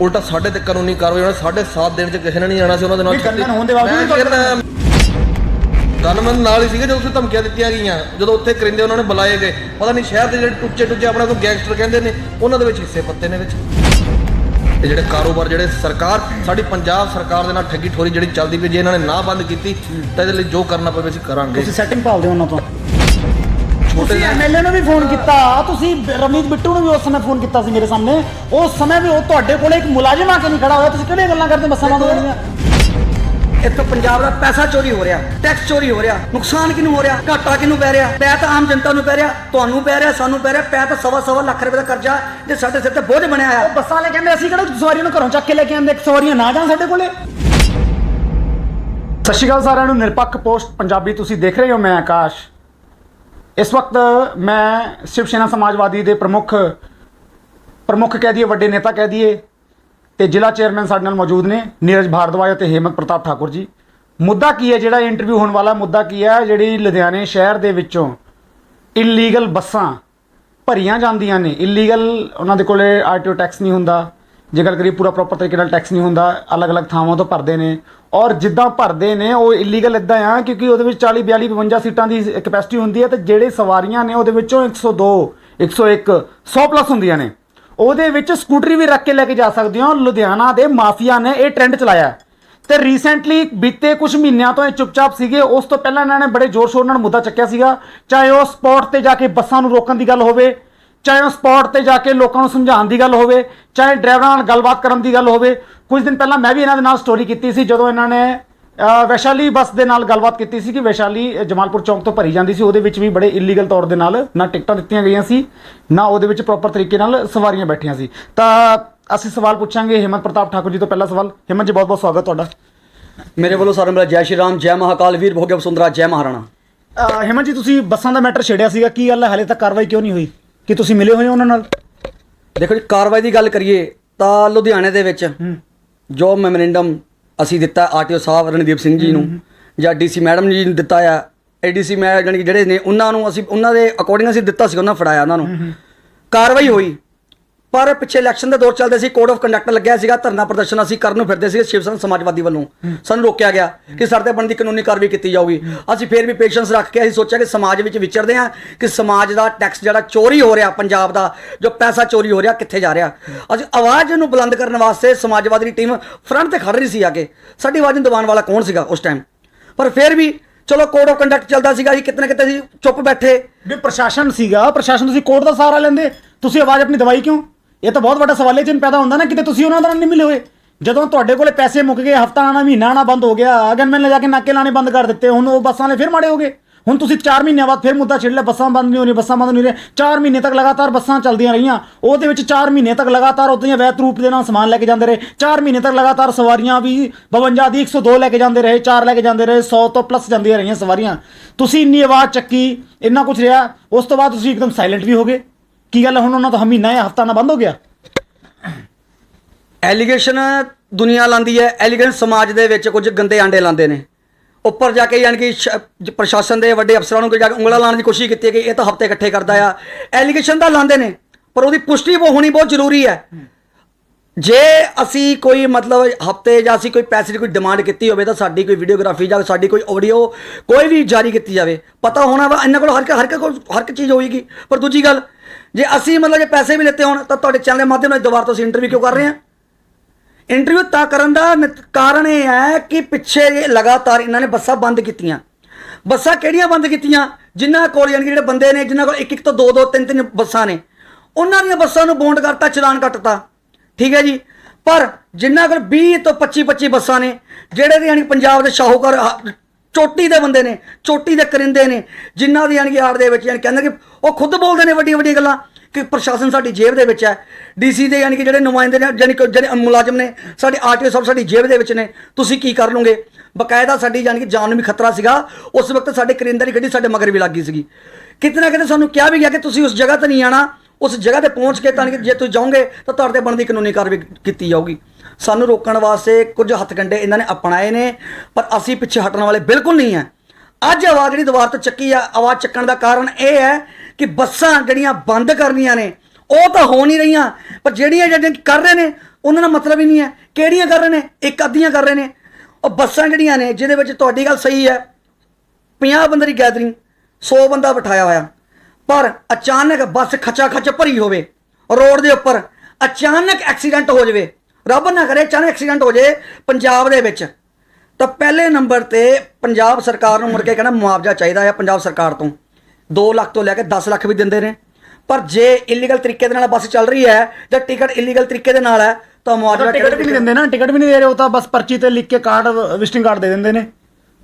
ਉਲਟਾ ਸਾਡੇ ਤੇ ਕਾਨੂੰਨੀ ਕਾਰਵਾਈ ਹੋਣਾ ਸਾਡੇ ਸਾਥ ਦੇਣ ਚ ਕਿਸੇ ਨੇ ਨਹੀਂ ਆਣਾ ਸੀ ਉਹਨਾਂ ਦੇ ਨਾਲ gunman ਹੋਣ ਦੇ ਬਾਵਜੂਦ ਗਨਮਨ ਨਾਲ ਹੀ ਸੀਗੇ ਜਦੋਂ ਉੱਥੇ ਧਮਕੀਆਂ ਦਿੱਤੀਆਂ ਗਈਆਂ ਜਦੋਂ ਉੱਥੇ ਕਰਿੰਦੇ ਉਹਨਾਂ ਨੇ ਬੁਲਾਏ ਗਏ। ਪਤਾ ਨਹੀਂ ਸ਼ਹਿਰ ਦੇ ਜਿਹੜੇ ਟੁੱਚੇ ਟੁੱਚੇ ਆਪਣਾ ਕੋਈ ਗੈਂਗਸਟਰ ਕਹਿੰਦੇ ਨੇ ਉਹਨਾਂ ਦੇ ਵਿੱਚ ਹਿੱਸੇ ਪੱਤੇ ਨੇ ਵਿੱਚ। ਇਹ ਜਿਹੜੇ ਕਾਰੋਬਾਰ ਜਿਹੜੇ ਸਰਕਾਰ ਸਾਡੀ ਪੰਜਾਬ ਸਰਕਾਰ ਦੇ ਨਾਲ ਠੱਗੀ ਠੋਰੀ ਜਿਹੜੀ ਚੱਲਦੀ ਪਈ ਜੇ ਇਹਨਾਂ ਨੇ ਨਾ ਬੰਦ ਕੀਤੀ ਤਾਂ ਇਹਦੇ ਲਈ ਜੋ ਕਰਨਾ ਪਵੇ ਅਸੀਂ ਕਰਾਂਗੇ। ਤੁਸੀਂ ਸੈਟਿੰਗ ਭਾਲਦੇ ਹੋ ਉਹਨਾਂ ਤੋਂ। ਛੋਟੇ ਤੁਸੀਂ ਐਮਐਲਏ ਨੂੰ ਵੀ ਫੋਨ ਕੀਤਾ ਤੁਸੀਂ ਰਮਨੀਤ ਬਿੱਟੂ ਨੂੰ ਵੀ ਉਸ ਸਮੇਂ ਫੋਨ ਕੀਤਾ ਸੀ ਮੇਰੇ ਸਾਹਮਣੇ। ਉਸ ਸਮੇਂ ਵੀ ਉਹ ਤੁਹਾਡੇ ਕੋਲੇ ਇੱਕ ਮੁਲਾਜ਼ਮ ਆ ਕੇ ਨਹੀਂ ਖੜਾ ਹੋਇਆ ਤੁਸੀਂ ਕਿਹੜੀਆਂ ਗੱਲਾਂ ਕਰਦੇ ਬੱਸਾਂ ਬੰਦ ਹੋਣੀਆਂ? ਇੱਥੋਂ ਪੰਜਾਬ ਦਾ ਪੈਸਾ ਚੋਰੀ ਹੋ ਰਿਹਾ ਟੈਕਸ ਚੋਰੀ ਹੋ ਰਿਹਾ ਨੁਕਸਾਨ ਕਿਹਨੂੰ ਹੋ ਰਿਹਾ ਘਾਟਾ ਕਿਹਨੂੰ ਪੈ ਰਿਹਾ? ਪੈ ਤਾਂ ਆਮ ਜਨਤਾ ਨੂੰ ਪੈ ਰਿਹਾ ਤੁਹਾਨੂੰ ਪੈ ਰਿਹਾ ਸਾਨੂੰ ਪੈ ਰਿਹਾ ਪੈ ਤਾਂ ਸਵਾ ਸਵਾ ਲੱਖ ਰੁਪਏ ਦਾ ਕਰਜ਼ਾ ਜੇ ਸਾਡੇ ਸਿਰ ਤੇ ਬੋਝ ਬਣਿਆ ਆ ਉਹ ਬੱਸਾਂ ਵਾਲੇ ਕਹਿੰਦੇ ਅਸੀਂ ਕਿਹੜਾ ਸਵਾਰੀਆਂ ਨੂੰ ਘਰੋਂ ਚੱਕ ਕੇ ਲੈ ਕੇ ਆਂਦੇ ਸਵਾਰੀਆਂ ਨਾ ਜਾਣ ਸਾਡੇ ਕੋਲੇ। ਸਤਿ ਸ਼੍ਰੀ ਅਕਾਲ ਸਾਰਿਆਂ ਨੂੰ ਨਿਰਪੱਖ ਪੋਸਟ ਪੰਜਾਬੀ ਤੁਸੀਂ ਦੇਖ ਰਹੇ ਹੋ ਮੈਂ ਆਕਾਸ਼। ਇਸ ਵਕਤ ਮੈਂ ਸ਼ਿਵ ਸੈਨਾ ਸਮਾਜਵਾਦੀ ਦੇ ਪ੍ਰਮੁੱਖ ਪ੍ਰਮੁੱਖ ਕਹਿ ਦਈਏ ਵੱਡੇ ਨੇਤਾ ਕਹਿ ਦਈਏ ਤੇ ਜ਼ਿਲ੍ਹਾ ਚੇਅਰਮੈਨ ਸਾਡੇ ਨਾਲ ਮੌਜੂਦ ਨੇ, ਨੀਰਜ ਭਾਰਦਵਾਜ ਅਤੇ ਹੇਮੰਤ ਪ੍ਰਤਾਪ ਠਾਕੁਰ ਜੀ। ਮੁੱਦਾ ਕੀ ਹੈ ਜਿਹੜਾ ਇੰਟਰਵਿਊ ਹੋਣ ਵਾਲਾ? ਮੁੱਦਾ ਕੀ ਹੈ ਜਿਹੜੀ ਲੁਧਿਆਣੇ ਸ਼ਹਿਰ ਦੇ ਵਿੱਚੋਂ ਇਲੀਗਲ ਬੱਸਾਂ ਭਰੀਆਂ ਜਾਂਦੀਆਂ ਨੇ? ਇਲੀਗਲ ਉਹਨਾਂ ਦੇ ਕੋਲੇ ਆਰਟੀਓ ਟੈਕਸ ਨਹੀਂ ਹੁੰਦਾ। ਜੇ ਗੱਲ ਕਰੀਏ ਪੂਰਾ ਪ੍ਰੋਪਰ ਤਰੀਕੇ ਨਾਲ ਟੈਕਸ ਨਹੀਂ ਹੁੰਦਾ। ਅਲੱਗ-ਅਲੱਗ ਥਾਵਾਂ ਤੋਂ ਭਰਦੇ ਨੇ। ਔਰ ਜਿੱਦਾਂ ਭਰਦੇ ਨੇ, ਉਹ ਇਲੀਗਲ ਇਦਾਂ ਆ ਕਿਉਂਕਿ ਉਹਦੇ ਵਿੱਚ 40 42 52 ਸੀਟਾਂ ਦੀ ਕੈਪੈਸਿਟੀ ਹੁੰਦੀ ਹੈ ਤੇ ਜਿਹੜੇ ਸਵਾਰੀਆਂ ਨੇ ਉਹਦੇ ਵਿੱਚੋਂ 102 101 100 ਪਲੱਸ ਹੁੰਦੀਆਂ ਨੇ। ਉਹਦੇ ਵਿੱਚ ਸਕੂਟਰੀ ਵੀ ਰੱਖ ਕੇ ਲੈ ਕੇ ਜਾ ਸਕਦੇ ਹੋ। ਲੁਧਿਆਣਾ ਦੇ ਮਾਫੀਆ ਨੇ ਇਹ ਟ੍ਰੈਂਡ ਚਲਾਇਆ। ਹੈ। ਤੇ ਰੀਸੈਂਟਲੀ ਬੀਤੇ ਕੁਝ ਮਹੀਨਿਆਂ ਤੋਂ ਇਹ ਚੁੱਪਚਾਪ ਸੀਗੇ। ਉਸ ਤੋਂ ਪਹਿਲਾਂ ਇਹਨਾਂ ਨੇ ਬੜੇ ਜ਼ੋਰ ਸ਼ੋਰ ਨਾਲ ਮੁੱਦਾ ਚੱਕਿਆ ਸੀਗਾ। ਚਾਹੇ ਉਹ ਸਪੌਟ ਤੇ ਜਾ ਕੇ ਬੱਸਾਂ ਨੂੰ ਰੋਕਣ ਦੀ ਗੱਲ ਹੋਵੇ, ਚਾਹੇ ਉਹ ਸਪੌਟ ਤੇ ਜਾ ਕੇ ਲੋਕਾਂ ਨੂੰ ਸਮਝਾਉਣ ਦੀ ਗੱਲ ਹੋਵੇ, ਚਾਹੇ ਡਰਾਈਵਰਾਂ ਨਾਲ ਗੱਲਬਾਤ ਕਰਨ ਦੀ ਗੱਲ ਹੋਵੇ। ਕੁਝ ਦਿਨ ਪਹਿਲਾਂ ਮੈਂ ਵੀ ਇਹਨਾਂ ਦੇ ਨਾਲ ਸਟੋਰੀ ਕੀਤੀ ਸੀ ਜਦੋਂ ਇਹਨਾਂ ਨੇ ਵੈਸ਼ਾਲੀ ਬੱਸ ਦੇ ਨਾਲ ਗੱਲਬਾਤ ਕੀਤੀ ਸੀ ਕਿ ਵੈਸ਼ਾਲੀ ਜਮਾਲਪੁਰ ਚੌਂਕ ਤੋਂ ਭਰੀ ਜਾਂਦੀ ਸੀ। ਉਹਦੇ ਵਿੱਚ ਵੀ ਬੜੇ ਇਲੀਗਲ ਤੌਰ ਦੇ ਨਾਲ ਨਾ ਟਿਕਟਾਂ ਦਿੱਤੀਆਂ ਗਈਆਂ ਸੀ ਨਾ ਉਹਦੇ ਵਿੱਚ ਪ੍ਰੋਪਰ ਤਰੀਕੇ ਨਾਲ ਸਵਾਰੀਆਂ ਬੈਠੀਆਂ ਸੀ। ਤਾਂ ਅਸੀਂ ਸਵਾਲ ਪੁੱਛਾਂਗੇ ਹਿੰਮਤ ਪ੍ਰਤਾਪ ਠਾਕੁਰ ਜੀ ਤੋਂ ਪਹਿਲਾ ਸਵਾਲ। ਹਿੰਮਤ ਜੀ ਬਹੁਤ ਬਹੁਤ ਸਵਾਗਤ ਤੁਹਾਡਾ। ਮੇਰੇ ਵੱਲੋਂ ਸਾਰਿਆਂ ਨੂੰ ਜੈ ਸ਼੍ਰੀ ਰਾਮ ਜੈ ਮਹਾਕਾਲ ਵੀਰ ਭੋਗੇ ਵਸੁੰਧਰਾ ਜੈ ਮਹਾਰਾਣਾ। ਹਿਮਨ ਜੀ ਤੁਸੀਂ ਬੱਸਾਂ ਦਾ ਮੈਟਰ ਛੇੜਿਆ ਸੀਗਾ। ਕੀ ਗੱਲ ਹੈ? ਹਲੇ ਤੱਕ ਕਾਰਵਾਈ ਕਿਉਂ ਨਹੀਂ ਹੋਈ? ਕਿ ਤੁਸੀਂ ਮਿਲੇ ਹੋਏ ਹੋ ਉਹਨਾਂ ਨਾਲ? ਦੇਖੋ ਜੀ ਕਾਰਵਾਈ ਦੀ ਗੱਲ ਕਰੀਏ ਤਾਂ ਲੁਧਿਆਣੇ ਦੇ ਵਿੱਚ ਜੋ ਮੈਮੋਰੈਂਡਮ ਅਸੀਂ ਦਿੱਤਾ ਆਰਟੀਓ ਸਾਹਿਬ ਰਣਦੀਪ ਸਿੰਘ ਜੀ ਨੂੰ ਜਾਂ ਡੀਸੀ ਮੈਡਮ ਜੀ ਨੂੰ ਦਿੱਤਾ ਆ। ਏਡੀਸੀ ਮੈਂ ਜਾਣੀ ਕਿ ਜਿਹੜੇ ਨੇ ਉਹਨਾਂ ਨੂੰ ਅਸੀਂ ਉਹਨਾਂ ਦੇ ਅਕੋਰਡਿੰਗ ਅਸੀਂ ਦਿੱਤਾ ਸੀ ਉਹਨਾਂ ਫੜਾਇਆ ਉਹਨਾਂ ਨੂੰ। ਕਾਰਵਾਈ ਹੋਈ। ਪਰ ਪਿੱਛੇ ਇਲੈਕਸ਼ਨ ਦੇ ਦੌਰ ਚੱਲਦੇ ਸੀ ਕੋਡ ਆਫ ਕੰਡਕਟ ਲੱਗਿਆ ਸੀਗਾ ਧਰਨਾ ਪ੍ਰਦਰਸ਼ਨ ਅਸੀਂ ਕਰਨ ਨੂੰ ਫਿਰਦੇ ਸੀ ਸ਼ਿਵ ਸੈਨਾ ਸਮਾਜਵਾਦੀ ਵੱਲੋਂ। ਸਾਨੂੰ ਰੋਕਿਆ ਗਿਆ ਕਿ ਸਾਡੇ ਬਣਦੀ ਕਾਨੂੰਨੀ ਕਾਰਵਾਈ ਕੀਤੀ ਜਾਊਗੀ। ਅਸੀਂ ਫੇਰ ਵੀ ਪੇਸ਼ੈਂਸ ਰੱਖ ਕੇ ਅਸੀਂ ਸੋਚਿਆ ਕਿ ਸਮਾਜ ਵਿੱਚ ਵਿਚਰਦੇ ਹਾਂ ਕਿ ਸਮਾਜ ਦਾ ਟੈਕਸ ਜਿਹੜਾ ਚੋਰੀ ਹੋ ਰਿਹਾ ਪੰਜਾਬ ਦਾ ਜੋ ਪੈਸਾ ਚੋਰੀ ਹੋ ਰਿਹਾ ਕਿੱਥੇ ਜਾ ਰਿਹਾ। ਅਸੀਂ ਆਵਾਜ਼ ਨੂੰ ਬੁਲੰਦ ਕਰਨ ਵਾਸਤੇ ਸਮਾਜਵਾਦੀ ਦੀ ਟੀਮ ਫਰੰਟ ਤੇ ਖੜ ਰਹੀ ਸੀ ਆ ਕੇ ਸਾਡੀ ਆਵਾਜ਼ ਨੂੰ ਦਬਾਉਣ ਵਾਲਾ ਕੌਣ ਸੀਗਾ ਉਸ ਟਾਈਮ ਪਰ ਫਿਰ ਵੀ ਚਲੋ ਕੋਡ ਆਫ ਕੰਡਕਟ ਚੱਲਦਾ ਸੀਗਾ ਜੀ ਕਿਤੇ ਨਾ ਕਿਤੇ ਅਸੀਂ ਚੁੱਪ ਬੈਠੇ। ਵੀ ਪ੍ਰਸ਼ਾਸਨ ਸੀਗਾ ਪ੍ਰਸ਼ਾਸਨ ਤੁਸੀਂ ਕੋਰਟ ਦਾ ਸਹਾਰਾ ਲੈਂਦੇ ਤੁਸੀਂ ਆਵਾਜ਼ ਆਪਣੀ ਦਵਾਈ ਕਿਉਂ? ਇਹ ਤਾਂ ਬਹੁਤ ਵੱਡਾ ਸਵਾਲੇ ਚਿੰਨ ਪੈਦਾ ਹੁੰਦਾ ਨਾ, ਕਿਤੇ ਤੁਸੀਂ ਉਹਨਾਂ ਨਾਲ ਨਹੀਂ ਮਿਲੇ ਹੋਏ। ਜਦੋਂ ਤੁਹਾਡੇ ਕੋਲੇ ਪੈਸੇ ਮੁੱਕ ਗਏ, ਹਫਤਾ ਆਣਾ ਮਹੀਨਾ ਆਣਾ ਬੰਦ ਹੋ ਗਿਆ ਗਨਮੈਨ ਲੈ ਜਾ ਕੇ ਨਾਕੇ ਲਾਣੇ ਬੰਦ ਕਰ ਦਿੱਤੇ, ਹੁਣ ਉਹ ਬੱਸਾਂ ਵਾਲੇ ਫਿਰ ਮਾੜੇ ਹੋ ਗਏ। ਹੁਣ ਤੁਸੀਂ 4 ਮਹੀਨਿਆਂ ਬਾਅਦ ਫਿਰ ਮੁੱਦਾ ਛੇੜ ਲਿਆ, ਬੱਸਾਂ ਬੰਦ ਨਹੀਂ ਹੋ ਰਹੀਆਂ, ਬੱਸਾਂ ਬੰਦ ਨਹੀਂ ਹੋ ਰਹੀਆਂ। 4 ਮਹੀਨੇ ਤੱਕ ਲਗਾਤਾਰ ਬੱਸਾਂ ਚੱਲਦੀਆਂ ਰਹੀਆਂ। ਉਹਦੇ ਵਿੱਚ 4 ਮਹੀਨੇ ਤੱਕ ਲਗਾਤਾਰ ਉਹਦੀਆਂ ਵੈਤ ਰੂਪ ਦੇ ਨਾਲ ਸਮਾਨ ਲੈ ਕੇ ਜਾਂਦੇ ਰਹੇ। 4 ਮਹੀਨੇ ਤੱਕ ਲਗਾਤਾਰ ਸਵਾਰੀਆਂ ਵੀ 52 ਦੀ 102 ਲੈ ਕੇ ਜਾਂਦੇ ਰਹੇ 4 ਲੈ ਕੇ ਜਾਂਦੇ ਰਹੇ 100 ਤੋਂ ਪਲੱਸ ਜਾਂਦੀਆਂ ਰਹੀਆਂ ਸਵਾਰੀਆਂ। ਤੁਸੀਂ ਇੰਨੀ ਆਵਾਜ਼ ਚੱਕੀ, ਇੰਨਾ ਕੁਝ ਰਿਹਾ, ਉਸ ਤੋਂ ਬਾਅਦ ਤੁਸੀਂ ਇੱਕਦਮ ਸਾਇਲੈਂਟ ਵੀ ਹੋ ਗਏ। ਕੀ ਗੱਲ ਹੁਣ ਉਹਨਾਂ ਦਾ ਮਹੀਨਾ ਜਾਂ ਹਫਤਾ ਨਾ ਬੰਦ ਹੋ ਗਿਆ? ਐਲੀਗੇਸ਼ਨ ਦੁਨੀਆ ਲਾਂਦੀ ਹੈ ਐਲੀਗੇਸ਼ਨ ਸਮਾਜ ਦੇ ਵਿੱਚ ਕੁਝ ਗੰਦੇ ਆਂਡੇ ਲਾਂਦੇ ਨੇ। ਉੱਪਰ ਜਾ ਕੇ ਯਾਨੀ ਕਿ ਸ਼- ਪ੍ਰਸ਼ਾਸਨ ਦੇ ਵੱਡੇ ਅਫਸਰਾਂ ਨੂੰ ਜਾ ਕੇ ਉਂਗਲਾਂ ਲਾਉਣ ਦੀ ਕੋਸ਼ਿਸ਼ ਕੀਤੀ ਹੈ ਕਿ ਇਹ ਤਾਂ ਹਫ਼ਤੇ ਇਕੱਠੇ ਕਰਦਾ ਆ। ਐਲੀਗੇਸ਼ਨ ਤਾਂ ਲਾਂਦੇ ਨੇ, ਪਰ ਉਹਦੀ ਪੁਸ਼ਟੀ ਹੋਣੀ ਬਹੁਤ ਜ਼ਰੂਰੀ ਹੈ। ਜੇ ਅਸੀਂ ਕੋਈ ਮਤਲਬ ਹਫ਼ਤੇ ਜਾਂ ਅਸੀਂ ਕੋਈ ਪੈਸੇ ਦੀ ਕੋਈ ਡਿਮਾਂਡ ਕੀਤੀ ਹੋਵੇ ਤਾਂ ਸਾਡੀ ਕੋਈ ਵੀਡੀਓਗ੍ਰਾਫੀ ਜਾਂ ਸਾਡੀ ਕੋਈ ਆਡੀਓ ਕੋਈ ਵੀ ਜਾਰੀ ਕੀਤੀ ਜਾਵੇ। ਪਤਾ ਹੋਣਾ ਵਾ, ਇਹਨਾਂ ਕੋਲ ਹਰ ਹਰ ਇੱਕ ਕੋਲ, ਹਰ ਇੱਕ ਚੀਜ਼ ਹੋਏਗੀ। ਪਰ ਦੂਜੀ ਗੱਲ ਜੇ ਅਸੀਂ ਮਤਲਬ ਜੇ ਪੈਸੇ ਵੀ ਲੈਤੇ ਹੋਣ, ਤਾਂ ਤੁਹਾਡੇ ਚੈਨਲ ਦੇ ਮਾਧਿਅਮ ਨਾਲ ਦੁਬਾਰਾ ਤੁਸੀਂ ਇੰਟਰਵਿਊ ਕਿਉਂ ਕਰ ਰਹੇ ਹਾਂ ਇੰਟਰਵਿਊ ਤਾਂ ਕਰਨ ਦਾ ਨਿਤ- ਕਾਰਨ ਇਹ ਹੈ ਕਿ ਪਿੱਛੇ ਇਹ ਲਗਾਤਾਰ ਇਹਨਾਂ ਨੇ ਬੱਸਾਂ ਬੰਦ ਕੀਤੀਆਂ। ਬੱਸਾਂ ਕਿਹੜੀਆਂ ਬੰਦ ਕੀਤੀਆਂ? ਜਿਨ੍ਹਾਂ ਕੋਲ ਯਾਨੀ ਕਿ ਜਿਹੜੇ ਬੰਦੇ ਨੇ, ਜਿਨ੍ਹਾਂ ਕੋਲ ਇੱਕ ਇੱਕ ਤੋਂ ਦੋ ਦੋ ਤਿੰਨ ਤਿੰਨ ਬੱਸਾਂ ਨੇ, ਉਹਨਾਂ ਦੀਆਂ ਬੱਸਾਂ ਨੂੰ ਬੌਂਡ ਕਰਤਾ, ਚਲਾਨ ਕੱਟਤਾ। ਠੀਕ ਹੈ ਜੀ? ਪਰ ਜਿਨ੍ਹਾਂ ਕੋਲ 20 ਤੋਂ 25 25 ਬੱਸਾਂ ਨੇ, ਜਿਹੜੇ ਯਾਨੀ ਪੰਜਾਬ ਦੇ ਸ਼ਾਹੂਕਾਰ ਹ- ਚੋਟੀ ਦੇ ਬੰਦੇ ਨੇ, ਚੋਟੀ ਦੇ ਕਰਿੰਦੇ ਨੇ, ਜਿਨ੍ਹਾਂ ਦੀ ਯਾਨੀ ਕਿ ਆੜ ਦੇ ਵਿੱਚ ਯਾਨੀ ਕਹਿੰਦੇ ਕਿ ਉਹ ਖੁਦ ਬੋਲਦੇ ਨੇ ਵੱਡੀਆਂ ਵੱਡੀਆਂ ਗੱਲਾਂ ਕਿ ਪ੍ਰਸ਼ਾਸਨ ਸਾਡੀ ਜੇਬ ਦੇ ਵਿੱਚ ਹੈ। ਡੀਸੀ ਦੇ ਯਾਨੀ ਕਿ ਜਿਹੜੇ ਨੁਮਾਇੰਦੇ ਨੇ, ਯਾਨੀ ਕਿ ਜਿਹੜੇ ਮੁਲਾਜ਼ਮ ਨੇ, ਸਾਡੇ ਆਰਟੀਓ ਸਾਹਿਬ ਸਾਡੀ ਜੇਬ ਦੇ ਵਿੱਚ ਨੇ, ਤੁਸੀਂ ਕੀ ਕਰ ਲਓਗੇ? ਬਕਾਇਦਾ ਸਾਡੀ ਯਾਨੀ ਕਿ ਜਾਨ ਨੂੰ ਵੀ ਖਤਰਾ ਸੀਗਾ। ਉਸ ਵਕਤ ਸਾਡੇ ਕਰਿੰਦੇ ਦੀ ਗੱਡੀ ਸਾਡੇ ਮਗਰ ਵੀ ਲੱਗ ਗਈ ਸੀਗੀ। ਕਿਤੇ ਨਾ ਕਿਤੇ ਸਾਨੂੰ ਕਿਹਾ ਵੀ ਗਿਆ ਕਿ ਤੁਸੀਂ ਉਸ ਜਗ੍ਹਾ ਤੇ ਨਹੀਂ ਆਣਾ, ਉਸ ਜਗ੍ਹਾ ਤੇ ਪਹੁੰਚ ਕੇ ਤਾਂ ਕਿ ਜੇ ਤੁਸੀਂ ਜਾਓਗੇ ਤਾਂ ਤੁਹਾਡੇ ਤੇ ਬਣਦੀ ਕਾਨੂੰਨੀ ਕਾਰਵਾਈ ਕੀਤੀ ਜਾਊਗੀ। ਸਾਨੂੰ ਰੋਕਣ ਵਾਸਤੇ ਕੁਝ ਹੱਥਕੰਡੇ ਇਹਨਾਂ ਨੇ ਅਪਣਾਏ ਨੇ, ਪਰ ਅਸੀਂ ਪਿੱਛੇ ਹਟਣ ਵਾਲੇ ਬਿਲਕੁਲ ਨਹੀਂ ਹੈ। ਅੱਜ ਆਵਾਜ਼ ਜਿਹੜੀ ਦੁਬਾਰਾ ਤੋਂ ਚੱਕੀ ਆ, ਆਵਾਜ਼ ਚੱਕਣ ਦਾ ਕਾਰਨ ਇਹ ਹੈ ਕਿ ਬੱਸਾਂ ਜਿਹੜੀਆਂ ਬੰਦ ਕਰਨੀਆਂ ਨੇ, ਉਹ ਤਾਂ ਹੋ ਨਹੀਂ ਰਹੀਆਂ, ਪਰ ਜਿਹੜੀਆਂ ਜਿਹੜੀਆਂ ਕਰ ਰਹੇ ਨੇ, ਉਹਨਾਂ ਦਾ ਮਤਲਬ ਹੀ ਨਹੀਂ ਹੈ। ਕਿਹੜੀਆਂ ਕਰ ਰਹੇ ਨੇ? ਇੱਕ ਅੱਧੀਆਂ ਕਰ ਰਹੇ ਨੇ। ਉਹ ਬੱਸਾਂ ਜਿਹੜੀਆਂ ਨੇ, ਜਿਹਦੇ ਵਿੱਚ ਤੁਹਾਡੀ ਗੱਲ ਸਹੀ ਹੈ 50 ਬੰਦੇ ਦੀ ਗੈਦਰਿੰਗ 100 ਬੰਦਾ ਬਿਠਾਇਆ ਹੋਇਆ। ਪਰ ਅਚਾਨਕ ਬੱਸ ਖਚਾ ਖਚ ਭਰੀ ਹੋਵੇ, ਰੋਡ ਦੇ ਉੱਪਰ ਅਚਾਨਕ ਐਕਸੀਡੈਂਟ ਹੋ ਜਾਵੇ ਰੱਬ ਨਾ ਕਰੇ ਅਚਾਨਕ ਐਕਸੀਡੈਂਟ ਹੋ ਜਾਏ ਪੰਜਾਬ ਦੇ ਵਿੱਚ। ਤਾਂ ਪਹਿਲੇ ਨੰਬਰ ਤੇ ਪੰਜਾਬ ਸਰਕਾਰ ਨੂੰ ਮੁੜ ਕੇ ਕਹਿੰਦਾ ਮੁਆਵਜ਼ਾ ਚਾਹੀਦਾ ਹੈ ਪੰਜਾਬ ਸਰਕਾਰ ਤੋਂ। 2 ਲੱਖ ਤੋਂ ਲੈ ਕੇ 10 ਲੱਖ ਵੀ ਦਿੰਦੇ ਨੇ। ਪਰ ਜੇ ਇਲੀਗਲ ਤਰੀਕੇ ਦੇ ਨਾਲ ਬੱਸ ਚੱਲ ਰਹੀ ਹੈ ਜਾਂ ਟਿਕਟ ਇਲੀਗਲ ਤਰੀਕੇ ਦੇ ਨਾਲ ਹੈ ਤਾਂ ਮੁਆਵਜ਼ਾ ਟਿਕਟ ਵੀ ਨਹੀਂ ਦਿੰਦੇ ਨਾ ਟਿਕਟ ਵੀ ਨਹੀਂ ਦੇ ਰਹੇ ਉਹ ਤਾਂ ਬਸ ਪਰਚੀ ਤੇ ਲਿਖ ਕੇ ਕਾਰਡ ਵਿਜ਼ਿਟਿੰਗ ਕਾਰਡ ਦੇ ਦਿੰਦੇ ਨੇ।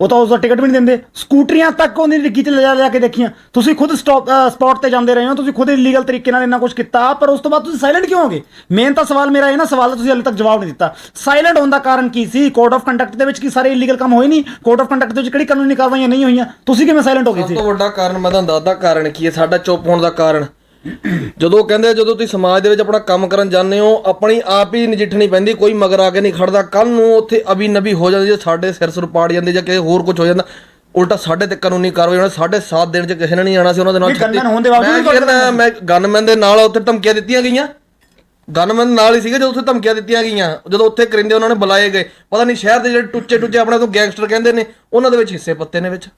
ਉਹ ਤਾਂ ਉਸਦਾ ਟਿਕਟ ਵੀ ਨਹੀਂ ਦਿੰਦੇ। ਸਕੂਟਰੀਆਂ ਤੱਕ ਉਹਦੀ ਡਿੱਗੀ 'ਚ ਲਿਜਾ ਲਿਆ ਕੇ ਦੇਖੀਆਂ। ਤੁਸੀਂ ਖੁਦ ਸਟਾਪ ਸਪੌਟ ਤੇ ਜਾਂਦੇ ਰਹੇ ਹੋ, ਤੁਸੀਂ ਖੁਦ ਇਲੀਗਲ ਤਰੀਕੇ ਨਾਲ ਇੰਨਾ ਕੁਝ ਕੀਤਾ, ਪਰ ਉਸ ਤੋਂ ਬਾਅਦ ਤੁਸੀਂ ਸਾਇਲੈਂਟ ਕਿਉਂ ਹੋਗੇ ਮੇਨ ਤਾਂ ਸਵਾਲ ਮੇਰਾ ਇਹ ਨਾ, ਸਵਾਲ ਤੁਸੀਂ ਹਾਲੇ ਤੱਕ ਜਵਾਬ ਨਹੀਂ ਦਿੱਤਾ। ਸਾਇਲੈਂਟ ਹੋਣ ਦਾ ਕਾਰਨ ਕੀ ਸੀ? ਕੋਡ ਆਫ ਕੰਡਕਟ ਦੇ ਵਿੱਚ ਕੀ ਸਾਰੇ ਇਲੀਗਲ ਕੰਮ ਹੋਏ ਨਹੀਂ? ਕੋਡ ਆਫ ਕੰਡਕਟ ਦੇ ਵਿੱਚ ਕਿਹੜੀ ਕਾਨੂੰਨੀ ਕਾਰਵਾਈਆਂ ਨਹੀਂ ਹੋਈਆਂ? ਤੁਸੀਂ ਕਿਵੇਂ ਸਾਇਲੈਂਟ ਹੋ ਗਏ ਸਭ ਸੀ ਤੋਂ ਵੱਡਾ ਕਾਰਨ ਮੈਂ ਤੁਹਾਨੂੰ ਦੱਸਦਾ, ਕਾਰਨ ਕੀ ਹੈ? ਸਾਡਾ ਚੁੱਪ ਹੋਣ ਦਾ ਕਾਰਨ। ਜਦੋਂ ਕਹਿੰਦੇ ਜਦੋਂ ਤੁਸੀਂ ਸਮਾਜ ਦੇ ਵਿੱਚ ਆਪਣਾ ਕੰਮ ਕਰਨ ਜਾਂਦੇ ਹੋ ਆਪਣੀ ਆਪ ਹੀ ਨਜਿੱਠਣੀ ਪੈਂਦੀ ਕੋਈ ਮਗਰ ਆ ਕੇ ਨਹੀਂ ਖੜਦਾ। ਕੱਲ ਨੂੰ ਉੱਥੇ ਅਬੀ ਨਬੀ ਹੋ ਜਾਂਦੀ ਜੇ ਸਾਡੇ ਸਿਰ ਸੁਰ ਪਾੜ ਜਾਂਦੇ ਜਾਂ ਕਿਸੇ ਹੋਰ ਕੁਝ ਹੋ ਜਾਂਦਾ। ਉਲਟਾ ਸਾਡੇ ਤੇ ਕਾਨੂੰਨੀ ਕਾਰਵਾਈ ਹੋਣਾ ਸਾਡੇ ਸਾਥ ਦੇਣ ਚ ਕਿਸੇ ਨੇ ਨਹੀਂ ਆਣਾ ਸੀ ਉਹਨਾਂ ਦੇ ਨਾਲ gunman ਹੋਣ ਦੇ ਬਾਵਜੂਦ ਮੈਂ ਗਨਮੈਨ ਦੇ ਨਾਲ ਉੱਥੇ ਧਮਕੀਆਂ ਦਿੱਤੀਆਂ ਗਈਆਂ। ਗਨਮੈਨ ਨਾਲ ਹੀ ਸੀਗੇ ਜਦੋਂ ਉੱਥੇ ਧਮਕੀਆਂ ਦਿੱਤੀਆਂ ਗਈਆਂ। ਜਦੋਂ ਉੱਥੇ ਕਰਿੰਦੇ ਉਹਨਾਂ ਨੇ ਬੁਲਾਏ ਗਏ। ਪਤਾ ਨਹੀਂ ਸ਼ਹਿਰ ਦੇ ਜਿਹੜੇ ਟੁੱਚੇ ਟੁੱਚੇ ਆਪਣੇ ਤੋਂ ਗੈਂਗਸਟਰ ਕਹਿੰਦੇ ਨੇ ਉਹਨਾਂ ਦੇ ਵਿੱਚ ਹਿੱਸੇ ਪੱਤੇ ਨੇ ਵਿੱਚ।